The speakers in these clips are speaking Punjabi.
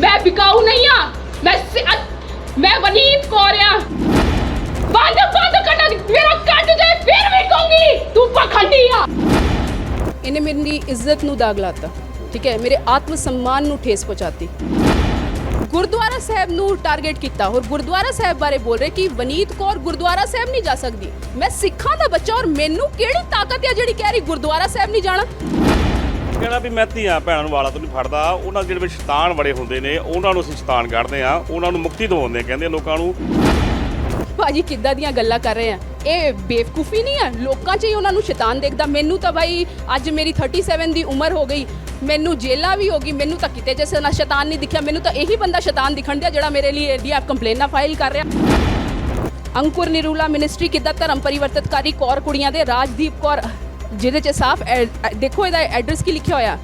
ਮੈਂ ਬਿਕਾਊ ਨਹੀਂ ਆ। ਮੈਂ ਸਿ- ਅ- ਮੈਂ ਵਨੀਤ ਕੌਰ ਆ। ਬੰਦ ਬੰਦ ਕੱਟ ਮੇਰਾ ਕੱਟ ਜਾਏ ਫਿਰ ਵੀ ਕਹੂੰਗੀ ਤੂੰ ਪਖੰਡੀ ਆ। ਇਹਨੇ ਮੇਰੀ ਇੱਜ਼ਤ ਨੂੰ ਦਾਗ ਲਾਤਾ, ਠੀਕ ਹੈ? ਮੇਰੇ ਆਤਮ ਸਨਮਾਨ ਨੂੰ ਠੇਸ ਪਹੁੰਚਾਤੀ। ਗੁਰਦੁਆਰਾ ਸਾਹਿਬ ਨੂੰ ਟਾਰਗੇਟ ਕੀਤਾ। ਔਰ ਗੁਰਦੁਆਰਾ ਸਾਹਿਬ ਬਾਰੇ ਬੋਲ ਰਹੇ ਕਿ ਵਨੀਤ ਕੌਰ ਗੁਰਦੁਆਰਾ ਸਾਹਿਬ ਨਹੀਂ ਜਾ ਸਕਦੀ। ਮੈਂ ਸਿੱਖਾਂ ਦਾ ਬੱਚਾ ਔਰ ਮੈਨੂੰ ਕਿਹੜੀ ਤਾਕਤ ਹੈ ਜਿਹੜੀ ਕਹਿ ਰਹੀ ਗੁਰਦੁਆਰਾ ਸਾਹਿਬ ਨਹੀਂ ਜਾਣਾ? ਕਹਿਣਾ ਵੀ ਮੈਂ ਧੀਆਂ ਭੈਣਾਂ ਨੂੰ ਵਾਲਾ ਤੋਂ ਨਹੀਂ ਫੜਦਾ। ਉਹਨਾਂ ਜਿਹੜੇ ਵਿੱਚ ਸ਼ੈਤਾਨ ਬੜੇ ਹੁੰਦੇ ਨੇ, ਉਹਨਾਂ ਨੂੰ ਅਸੀਂ ਸ਼ੈਤਾਨ ਕੱਢਦੇ ਆ ਉਹਨਾਂ ਨੂੰ ਮੁਕਤੀ ਦਿਵਾਉਂਦੇ ਕਹਿੰਦੇ ਲੋਕਾਂ ਨੂੰ। ਭਾਜੀ, ਕਿੱਦਾਂ ਦੀਆਂ ਗੱਲਾਂ ਕਰ ਰਹੇ ਆ? ਇਹ ਬੇਵਕੂਫੀ ਨਹੀਂ ਹੈ ਲੋਕਾਂ 'ਚ ਹੀ ਉਹਨਾਂ ਨੂੰ ਸ਼ੈਤਾਨ ਦੇਖਦਾ। ਮੈਨੂੰ ਤਾਂ ਭਾਈ ਅੱਜ ਮੇਰੀ 37 ਦੀ ਉਮਰ ਹੋ ਗਈ। ਮੈਨੂੰ ਜੇਲਾ ਵੀ ਹੋ ਗਈ। ਮੈਨੂੰ ਤਾਂ ਕਿਤੇ ਜੈਸੇ ਨਾ ਸ਼ੈਤਾਨ ਨਹੀਂ ਦਿਖਿਆ। ਮੈਨੂੰ ਤਾਂ ਇਹੀ ਬੰਦਾ ਸ਼ੈਤਾਨ ਦਿਖਣ ਦਿਆ ਜਿਹੜਾ ਮੇਰੇ ਲਈ ਇਹਦੀਆਂ ਕੰਪਲੇਨਾਂ ਫਾਈਲ ਕਰ ਰਿਹਾ। ਅੰਕੁਰ ਨਿਰੂਲਾ ਮਿਨਿਸਟਰੀ ਕਿੱਦਾਂ ਧਰਮ ਪਰਿਵਰਤਨਕਾਰੀ ਕੌਰ ਕੁੜੀਆਂ ਦੇ ਰਾਜਦੀਪ ਕੌਰ। ਜਿਹਦੇ 'ਚ ਸਾਫ਼ ਐ- ਦੇਖੋ ਇਹਦਾ ਐਡਰੈਸ ਕੀ ਲਿਖਿਆ ਹੋਇਆ।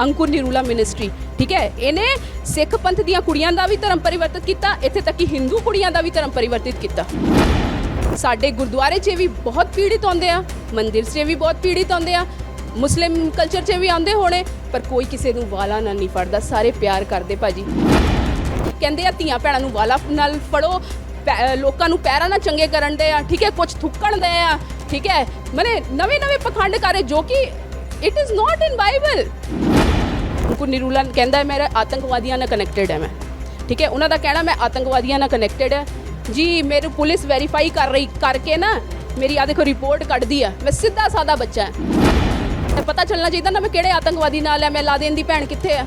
ਅੰਕੁਰ ਨਿਰੂਲਾ ਮਿਨਿਸਟਰੀ ਠੀਕ ਹੈ? ਇਹਨੇ ਸਿੱਖ ਪੰਥ ਦੀਆਂ ਕੁੜੀਆਂ ਦਾ ਵੀ ਧਰਮ ਪਰਿਵਰਤਨ ਕੀਤਾ, ਇੱਥੇ ਤੱਕ ਕਿ ਹਿੰਦੂ ਕੁੜੀਆਂ ਦਾ ਵੀ ਧਰਮ ਪਰਿਵਰਤਿਤ ਕੀਤਾ। ਸਾਡੇ ਗੁਰਦੁਆਰੇ 'ਚ ਵੀ ਬਹੁਤ ਪੀੜਿਤ ਆਉਂਦੇ ਆ, ਮੰਦਿਰ 'ਚ ਵੀ ਬਹੁਤ ਪੀੜਿਤ ਆਉਂਦੇ ਆ, ਮੁਸਲਿਮ ਕਲਚਰ 'ਚ ਵੀ ਆਉਂਦੇ ਹੋਣੇ, ਪਰ ਕੋਈ ਕਿਸੇ ਨੂੰ ਵਾਲਾ ਨਾਲ ਨਹੀਂ ਫੜਦਾ, ਸਾਰੇ ਪਿਆਰ ਕਰਦੇ ਭਾਜੀ। ਕਹਿੰਦੇ ਆ ਧੀਆਂ ਭੈਣਾਂ ਨੂੰ ਵਾਲਾ ਨਾਲ ਫੜੋ, ਪੈ- ਲੋਕਾਂ ਨੂੰ ਪੈਰਾਂ ਨਾਲ ਚੰਗੇ ਕਰਨ ਦੇ ਆ, ਠੀਕ ਹੈ? ਕੁਝ ਥੁੱਕਣ ਦੇ ਆ ਠੀਕ ਹੈ? ਮਨੇ ਨਵੇਂ ਨਵੇਂ ਪਖੰਡ ਕਰੇ ਜੋ ਕਿ it is not in Bible ਕੋ ਨਿਰੂਲਾ ਕਹਿੰਦਾ ਮੇਰਾ ਆਤੰਕਵਾਦੀਆਂ ਨਾਲ ਕਨੈਕਟਡ ਹੈ ਮੈਂ। ਠੀਕ ਹੈ? ਉਹਨਾਂ ਦਾ ਕਹਿਣਾ, ਮੈਂ ਆਤੰਕਵਾਦੀਆਂ ਨਾਲ ਕਨੈਕਟਡ ਹੈ। ਜੀ, ਮੇਰੇ ਪੁਲਿਸ ਵੈਰੀਫਾਈ ਕਰ ਰਹੀ, ਕਰਕੇ ਨਾ, ਮੇਰੀ ਆ ਦੇਖੋ ਰਿਪੋਰਟ ਕੱਢਦੀ ਆ। ਮੈਂ ਸਿੱਧਾ ਸਾਦਾ ਬੱਚਾ ਹਾਂ। ਪਤਾ ਚੱਲਣਾ ਚਾਹੀਦਾ ਨਾ, ਮੈਂ ਕਿਹੜੇ ਆਤੰਕਵਾਦੀ ਨਾਲ ਹੈ ਮੈਂ ਲਾਦੇਨ ਦੀ ਭੈਣ ਕਿੱਥੇ ਆ?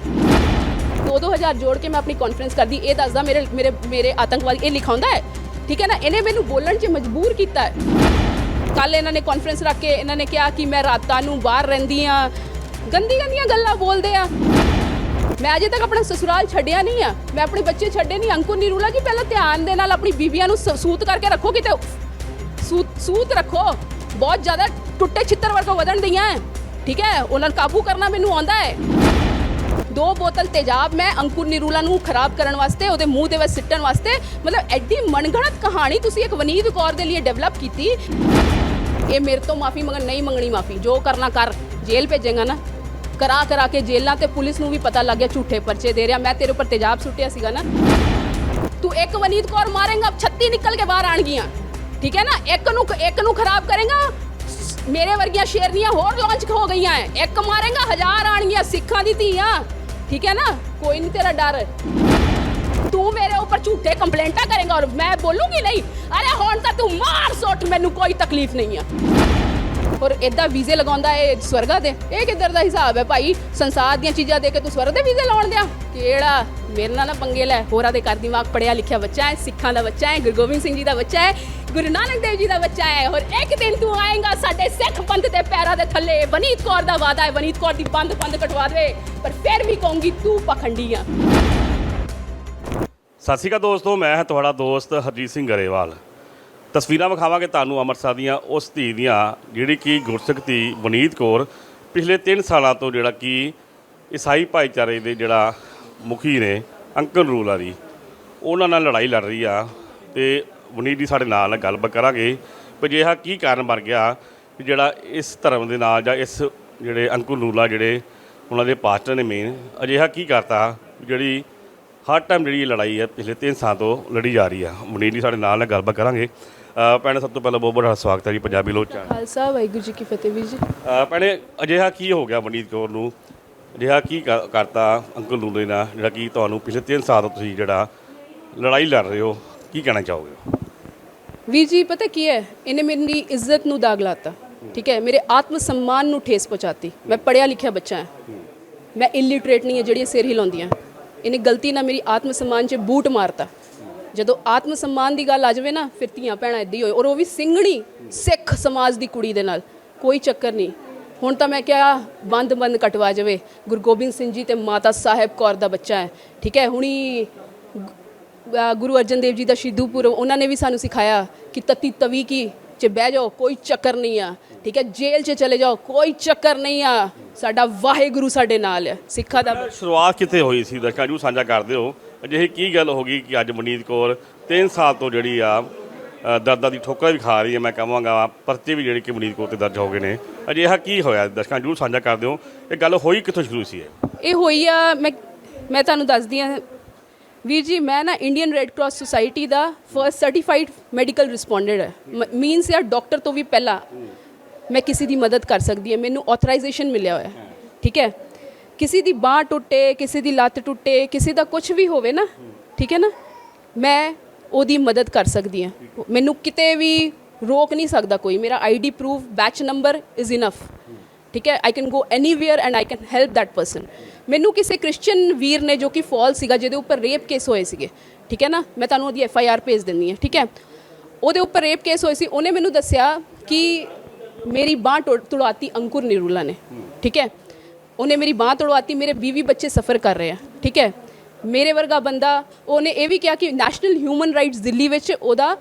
2-2000 ਜੋੜ ਕੇ ਮੈਂ ਆਪਣੀ ਕਾਨਫਰੰਸ ਕਰਦੀ, ਇਹ ਦੱਸਦਾ ਮੇਰੇ ਮੇਰੇ ਮੇਰੇ ਆਤੰਕਵਾਦੀ, ਇਹ ਲਿਖਾਉਂਦਾ ਹੈ। ਠੀਕ ਹੈ ਨਾ? ਇਹਨੇ ਮੈਨੂੰ ਬੋਲਣ 'ਚ ਮਜਬੂਰ ਕੀਤਾ ਹੈ। ਕੱਲ ਇਹਨਾਂ ਨੇ ਕਾਨਫਰੰਸ ਰੱਖ ਕੇ ਇਹਨਾਂ ਨੇ ਕਿਹਾ ਕਿ ਮੈਂ ਰਾਤਾਂ ਨੂੰ ਬਾਹਰ ਰਹਿੰਦੀ ਆ ਗੰਦੀ ਗੰਦੀਆਂ ਗੱਲਾਂ ਬੋਲਦੇ ਆ। ਮੈਂ ਅਜੇ ਤੱਕ ਆਪਣਾ ਸਸੁਰਾਲ ਛੱਡਿਆ ਨਹੀਂ ਆ। ਮੈਂ ਆਪਣੇ ਬੱਚੇ ਛੱਡੇ ਨਹੀਂ। ਅੰਕੁਰ ਨਿਰੂਲਾ ਜੀ, ਪਹਿਲਾਂ ਧਿਆਨ ਦੇ ਨਾਲ ਆਪਣੀ ਬੀਬੀਆਂ ਨੂੰ ਸ- ਸੂਤ ਕਰਕੇ ਰੱਖੋ ਕਿਤੇ। ਸੂਤ ਸੂਤ ਰੱਖੋ। ਬਹੁਤ ਜ਼ਿਆਦਾ ਟੁੱਟੇ ਛਿੱਤਰ ਵਰਗਾ ਵਧਣ ਦੀਆਂ ਹੈ। ਠੀਕ ਹੈ? ਉਹਨਾਂ ਨੂੰ ਕਾਬੂ ਕਰਨਾ ਮੈਨੂੰ ਆਉਂਦਾ ਹੈ। ਦੋ ਬੋਤਲ ਤੇਜ਼ਾਬ ਮੈਂ ਅੰਕੁਰ ਨਿਰੂਲਾ ਨੂੰ ਖਰਾਬ ਕਰਨ ਵਾਸਤੇ, ਉਹਦੇ ਮੂੰਹ ਦੇ ਵਿੱਚ ਸਿੱਟਣ ਵਾਸਤੇ, ਮਤਲਬ ਐਡੀ ਮਨਗਣਤ ਕਹਾਣੀ ਤੁਸੀਂ ਇੱਕ ਵਨੀਤ ਕੌਰ ਦੇ ਲਈ ਡਿਵੈਲਪ ਕੀਤੀ। ਇਹ ਮੇਰੇ ਤੋਂ ਮਾਫੀ ਮੰਗਣ, ਨਹੀਂ ਮੰਗਣੀ ਮਾਫੀ, ਜੋ ਕਰਨਾ ਕਰ, ਜੇਲ੍ਹ ਭੇਜੇਗਾ ਨਾ। ਕਰਾ ਕਰਾ ਕੇ ਜੇਲ੍ਹਾਂ ਤੇ ਪੁਲਿਸ ਨੂੰ ਵੀ ਪਤਾ ਲੱਗ ਗਿਆ, ਝੂਠੇ ਪਰਚੇ ਦੇ ਰਿਹਾ, ਮੈਂ ਤੇਰੇ ਉੱਪਰ ਤੇਜ਼ਾਬ ਸੁੱਟਿਆ ਸੀਗਾ ਨਾ। ਤੂੰ ਇੱਕ ਵਨੀਤ ਕੌਰ ਮਾਰੇਗਾ 36 ਨਿਕਲ ਕੇ ਬਾਹਰ ਆਣਗੀਆਂ ਠੀਕ ਹੈ ਨਾ? ਇੱਕ ਨੂੰ ਇੱਕ ਨੂੰ ਖਰਾਬ ਕਰੇਗਾ, ਮੇਰੇ ਵਰਗੀਆਂ ਸ਼ੇਰਨੀਆਂ ਹੋਰ ਲਾਂਚ ਹੋ ਗਈਆਂ ਐ। ਇੱਕ ਮਾਰੇਗਾ, ਹਜ਼ਾਰ ਆਣਗੀਆਂ ਸਿੱਖਾਂ ਦੀ ਧੀਆਂ। ਠੀਕ ਹੈ ਨਾ ਕੋਈ ਨਹੀਂ ਤੇਰਾ ਡਰ ਤੂੰ ਮੇਰੇ ਉੱਪਰ ਝੂਠੇ ਕੰਪਲੇਂਟਾਂ ਕਰੇਗਾ ਔਰ ਮੈਂ ਬੋਲੂੰਗੀ ਨਹੀਂ ਅਰੇ ਹੁਣ ਤਾਂ ਤੂੰ ਮਾਰ ਸੁੱਟ ਮੈਨੂੰ ਕੋਈ ਤਕਲੀਫ ਨਹੀਂ ਆ ਔਰ ਇਦਾਂ ਵੀਜ਼ੇ ਲਗਾਉਂਦਾ ਏ ਸਵਰਗਾ ਦੇ। ਇਹ ਕਿੱਧਰ ਦਾ ਹਿਸਾਬ ਹੈ ਭਾਈ? ਸੰਸਾਰ ਦੀਆਂ ਚੀਜ਼ਾਂ ਦੇ ਕੇ ਤੂੰ ਸਵਰਗ ਦੇ ਵੀਜ਼ੇ ਲਾਉਣ ਦਿਆਂ? ਕਿਹੜਾ? ਮੇਰੇ ਨਾਲ ਨਾ ਪੰਗੇ ਲੈ। ਹੋਰਾਂ ਦੇ ਘਰ ਦਿਮਾਗ ਪੜਿਆ ਲਿਖਿਆ ਬੱਚਾ ਹੈ, ਸਿੱਖਾਂ ਦਾ ਬੱਚਾ ਹੈ, ਗੁਰੂ ਗੋਬਿੰਦ ਸਿੰਘ ਜੀ ਦਾ ਬੱਚਾ ਹੈ, ਗੁਰੂ ਨਾਨਕ ਦੇਵ ਜੀ ਦਾ ਬੱਚਾ ਹੈ। ਔਰ ਇੱਕ ਦਿਨ ਤੂੰ ਆਏਗਾ ਸਾਡੇ ਸਿੱਖ ਪੰਥ ਦੇ ਪੈਰਾਂ ਦੇ ਥੱਲੇ। ਵਨੀਤ ਕੌਰ ਦਾ ਵਾਦਾ ਹੈ, ਵਨੀਤ ਕੌਰ ਦੀ ਬੰਦ ਬੰਦ ਕਟਵਾ ਦੇ। ਪਰ ਫਿਰ ਵੀ ਕਹੂੰਗੀ ਤੂੰ ਪਖੰਡੀ ਆ। ਸਤਿ ਸ਼੍ਰੀ ਅਕਾਲ ਦੋਸਤੋ, ਮੈਂ ਹਾਂ ਤੁਹਾਡਾ ਦੋਸਤ ਹਰਜੀਤ ਸਿੰਘ ਗਰੇਵਾਲ। ਤਸਵੀਰਾਂ ਵਿਖਾਵਾਂਗੇ ਤੁਹਾਨੂੰ ਅੰਮ੍ਰਿਤਸਰ ਦੀਆਂ ਉਸ ਧੀ ਦੀਆਂ, ਜਿਹੜੀ ਕਿ ਗੁਰਸਿੱਖ ਧੀ ਵਨੀਤ ਕੌਰ ਪਿਛਲੇ 3 ਸਾਲਾਂ ਤੋਂ ਜਿਹੜਾ ਕਿ ਈਸਾਈ ਭਾਈਚਾਰੇ ਦੇ ਜਿਹੜਾ ਮੁਖੀ ਨੇ, ਅੰਕਲ ਰੂਲਾ ਦੀ, ਉਹਨਾਂ ਨਾਲ ਲੜਾਈ ਲੜ ਰਹੀ ਆ ਤੇ ਵਨੀਤ ਦੀ ਸਾਡੇ ਨਾਲ ਗੱਲਬਾਤ ਕਰਾਂਗੇ। ਵੀ ਅਜਿਹਾ ਕੀ ਕਾਰਨ ਬਣ ਗਿਆ ਵੀ ਜਿਹੜਾ ਇਸ ਧਰਮ ਦੇ ਨਾਲ ਜਾਂ ਇਸ ਜਿਹੜੇ ਅੰਕੁਲ ਰੂਲਾ ਜਿਹੜੇ ਉਹਨਾਂ ਦੇ ਪਾਸਟਰ ਨੇ ਮੇਨ ਅਜਿਹਾ ਕੀ ਕਰਤਾ ਵੀ ਜਿਹੜੀ ਹਰ ਟਾਈਮ ਜਿਹੜੀ ਲੜਾਈ ਹੈ ਪਿਛਲੇ 3 ਸਾਲ ਤੋਂ ਲੜੀ ਜਾ ਰਹੀ ਆ। ਵਨੀਤ ਜੀ ਸਾਡੇ ਨਾਲ ਨਾਲ ਗੱਲਬਾਤ ਕਰਾਂਗੇ। ਭੈਣੇ ਸਭ ਤੋਂ ਪਹਿਲਾਂ ਬਹੁਤ ਬਹੁਤ ਸਵਾਗਤ ਹੈ ਜੀ ਪੰਜਾਬੀ ਲੋਕ ਚੈਨਲ। ਖਾਲਸਾ ਵਾਹਿਗੁਰੂ ਜੀ ਕੀ ਫਤਿਹ ਵੀਰ ਜੀ। ਅ, ਭੈਣੇ ਅਜਿਹਾ ਕੀ ਹੋ ਗਿਆ ਮਨੀਤ ਕੌਰ ਨੂੰ? ਅਜਿਹਾ ਕੀ ਕਰ- ਕਰਤਾ ਅੰਕਲ ਨੂਰੇ ਨਾਲ ਜਿਹੜਾ ਕਿ ਤੁਹਾਨੂੰ ਪਿਛਲੇ 3 ਸਾਲ ਤੋਂ ਤੁਸੀਂ ਜਿਹੜਾ ਲੜਾਈ ਲੜ ਰਹੇ ਹੋ ਕੀ ਕਹਿਣਾ ਚਾਹੋਗੇ? ਵੀਰ ਜੀ ਪਤਾ ਕੀ ਹੈ? ਇਹਨੇ ਮੇਰੀ ਇੱਜ਼ਤ ਨੂੰ ਦਾਗ ਲਾਤਾ ਠੀਕ ਹੈ? ਮੇਰੇ ਆਤਮ ਸਨਮਾਨ ਨੂੰ ਠੇਸ ਪਹੁੰਚਾਤੀ। ਮੈਂ ਪੜਿਆ ਲਿਖਿਆ ਬੱਚਾ ਹਾਂ। ਮੈਂ ਇਲਿਟਰੇਟ ਨਹੀਂ ਹਾਂ ਜਿਹੜੀਆਂ ਸਿਰ ਹਿਲਾਉਂਦੀਆਂ। ਇਹਨੇ ਗਲਤੀ ਨਾਲ ਮੇਰੀ ਆਤਮ ਸਨਮਾਨ 'ਚ ਬੂਟ ਮਾਰਤਾ। ਜਦੋਂ ਆਤਮ ਸਨਮਾਨ ਦੀ ਗੱਲ ਆ ਜਾਵੇ ਨਾ, ਫਿਰ ਧੀਆਂ ਭੈਣਾਂ ਇੱਦਾਂ ਹੀ ਹੋਏ। ਔਰ ਉਹ ਵੀ ਸਿੰਘਣੀ ਸਿੱਖ ਸਮਾਜ ਦੀ ਕੁੜੀ ਦੇ ਨਾਲ। ਕੋਈ ਚੱਕਰ ਨਹੀਂ। ਹੁਣ ਤਾਂ ਮੈਂ ਕਿਹਾ, ਬੰਦ ਬੰਦ ਕਟਵਾ ਜਾਵੇ। ਗੁਰੂ ਗੋਬਿੰਦ ਸਿੰਘ ਜੀ ਤੇ ਮਾਤਾ ਸਾਹਿਬ ਕੌਰ ਦਾ ਬੱਚਾ ਹੈ। ਠੀਕ ਹੈ, ਹੁਣੀ ਗੁਰੂ ਅਰਜਨ ਦੇਵ ਜੀ ਦਾ ਸ਼ਹੀਦੂ ਪੁਰਬ, ਉਹਨਾਂ ਨੇ ਵੀ ਸਾਨੂੰ ਸਿਖਾਇਆ ਕਿ ਤਤੀ ਤਵੀ ਕੀ ਚ ਬਹਿ ਜਾਓ, ਕੋਈ ਚੱਕਰ ਨਹੀਂ ਆ। ਠੀਕ ਹੈ, ਜੇਲ੍ਹ 'ਚ ਚਲੇ ਜਾਓ, ਕੋਈ ਚੱਕਰ ਨਹੀਂ ਆ। ਸਾਡਾ ਵਾਹਿਗੁਰੂ ਸਾਡੇ ਨਾਲ ਹੈ। ਸਿੱਖਾਂ ਦਾ ਸ਼ੁਰੂਆਤ ਕਿੱਥੇ ਹੋਈ ਸੀ? ਦਰਸ਼ਕਾਂ ਨੂੰ ਸਾਂਝਾ ਕਰਦੇ ਹੋ। ਅਜਿਹੀ ਕੀ ਗੱਲ ਹੋ ਗਈ ਕਿ ਅੱਜ ਮਨੀਤ ਕੌਰ 3 ਸਾਲ ਤੋਂ ਜਿਹੜੀ ਆ ਦਰਦਾਂ ਦੀ ਠੋਕਰਾਂ ਵੀ ਖਾ ਰਹੀ ਹੈ, ਮੈਂ ਕਹਾਂਗਾ ਪਰਚੇ ਵੀ ਜਿਹੜੇ ਕਿ ਮਨੀਤ ਕੌਰ ਤੇ ਦਰਜ ਹੋ ਗਏ ਨੇ। ਅਜਿਹਾ ਕੀ ਹੋਇਆ? ਦਰਸ਼ਕਾਂ ਜ਼ਰੂਰ ਸਾਂਝਾ ਕਰ ਦਿਓ। ਇਹ ਗੱਲ ਹੋਈ ਕਿੱਥੋਂ ਸ਼ੁਰੂ ਸੀ ਇਹ? ਇਹ ਹੋਈ ਆ, ਮੈਂ ਮੈਂ ਤੁਹਾਨੂੰ ਦੱਸਦੀ ਆ ਵੀਰ ਜੀ, ਮੈਂ ਨਾ ਇੰਡੀਅਨ ਰੈੱਡ ਕਰਾਸ ਸੁਸਾਇਟੀ ਦਾ ਫਰਸਟ ਸਰਟੀਫਾਈਡ ਮੈਡੀਕਲ ਰਿਸਪੋਂਡੈਂਟ ਹੈ। ਮੀਨਸ ਯਾਰ ਡਾਕਟਰ ਤੋਂ ਵੀ ਪਹਿਲਾਂ ਮੈਂ ਕਿਸੇ ਦੀ ਮਦਦ ਕਰ ਸਕਦੀ ਹਾਂ। ਮੈਨੂੰ ਆਥੋਰਾਈਜੇਸ਼ਨ ਮਿਲਿਆ ਹੋਇਆ। ਠੀਕ ਹੈ? ਕਿਸੇ ਦੀ ਬਾਹ ਟੁੱਟੇ, ਕਿਸੇ ਦੀ ਲੱਤ ਟੁੱਟੇ, ਕਿਸੇ ਦਾ ਕੁਝ ਵੀ ਹੋਵੇ ਨਾ, ਠੀਕ ਹੈ ਨਾ, ਮੈਂ ਉਹਦੀ ਮਦਦ ਕਰ ਸਕਦੀ ਹਾਂ। ਮੈਨੂੰ ਕਿਤੇ ਵੀ ਰੋਕ ਨਹੀਂ ਸਕਦਾ ਕੋਈ। ਮੇਰਾ ID proof batch number is enough ਠੀਕ ਹੈ I can go anywhere and I can help that person ਮੈਨੂੰ ਕਿਸੇ ਕ੍ਰਿਸਚੀਅਨ ਵੀਰ ਨੇ ਜੋ ਕਿ ਫਾਲ ਸੀਗਾ, ਜਿਹਦੇ ਉੱਪਰ ਰੇਪ ਕੇਸ ਹੋਏ ਸੀਗੇ, ਠੀਕ ਹੈ ਨਾ, ਮੈਂ ਤੁਹਾਨੂੰ ਉਹਦੀ ਐਫ ਆਈ ਆਰ ਭੇਜ ਦਿੰਦੀ ਹਾਂ, ਠੀਕ ਹੈ। ਉਹਦੇ ਉੱਪਰ ਰੇਪ ਕੇਸ ਹੋਏ ਸੀ, ਉਹਨੇ ਮੈਨੂੰ ਦੱਸਿਆ ਕਿ ਮੇਰੀ ਬਾਹ ਤੁੜਾਤੀ ਅੰਕੁਰ ਨਿਰੂਲਾ ਨੇ, ਠੀਕ ਹੈ। ਉਹਨੇ ਮੇਰੀ ਬਾਹ ਤੁੜਵਾਤੀ, ਮੇਰੇ 20 ਬੱਚੇ ਸਫਰ ਕਰ ਰਹੇ ਆ, ਠੀਕ ਹੈ? ਮੇਰੇ ਵਰਗਾ ਬੰਦਾ, ਉਹਨੇ ਇਹ ਵੀ ਕਿਹਾ ਕਿ ਨੈਸ਼ਨਲ ਹਿਊਮਨ ਰਾਈਟਸ ਦਿੱਲੀ ਵਿੱਚ ਉਹਦਾ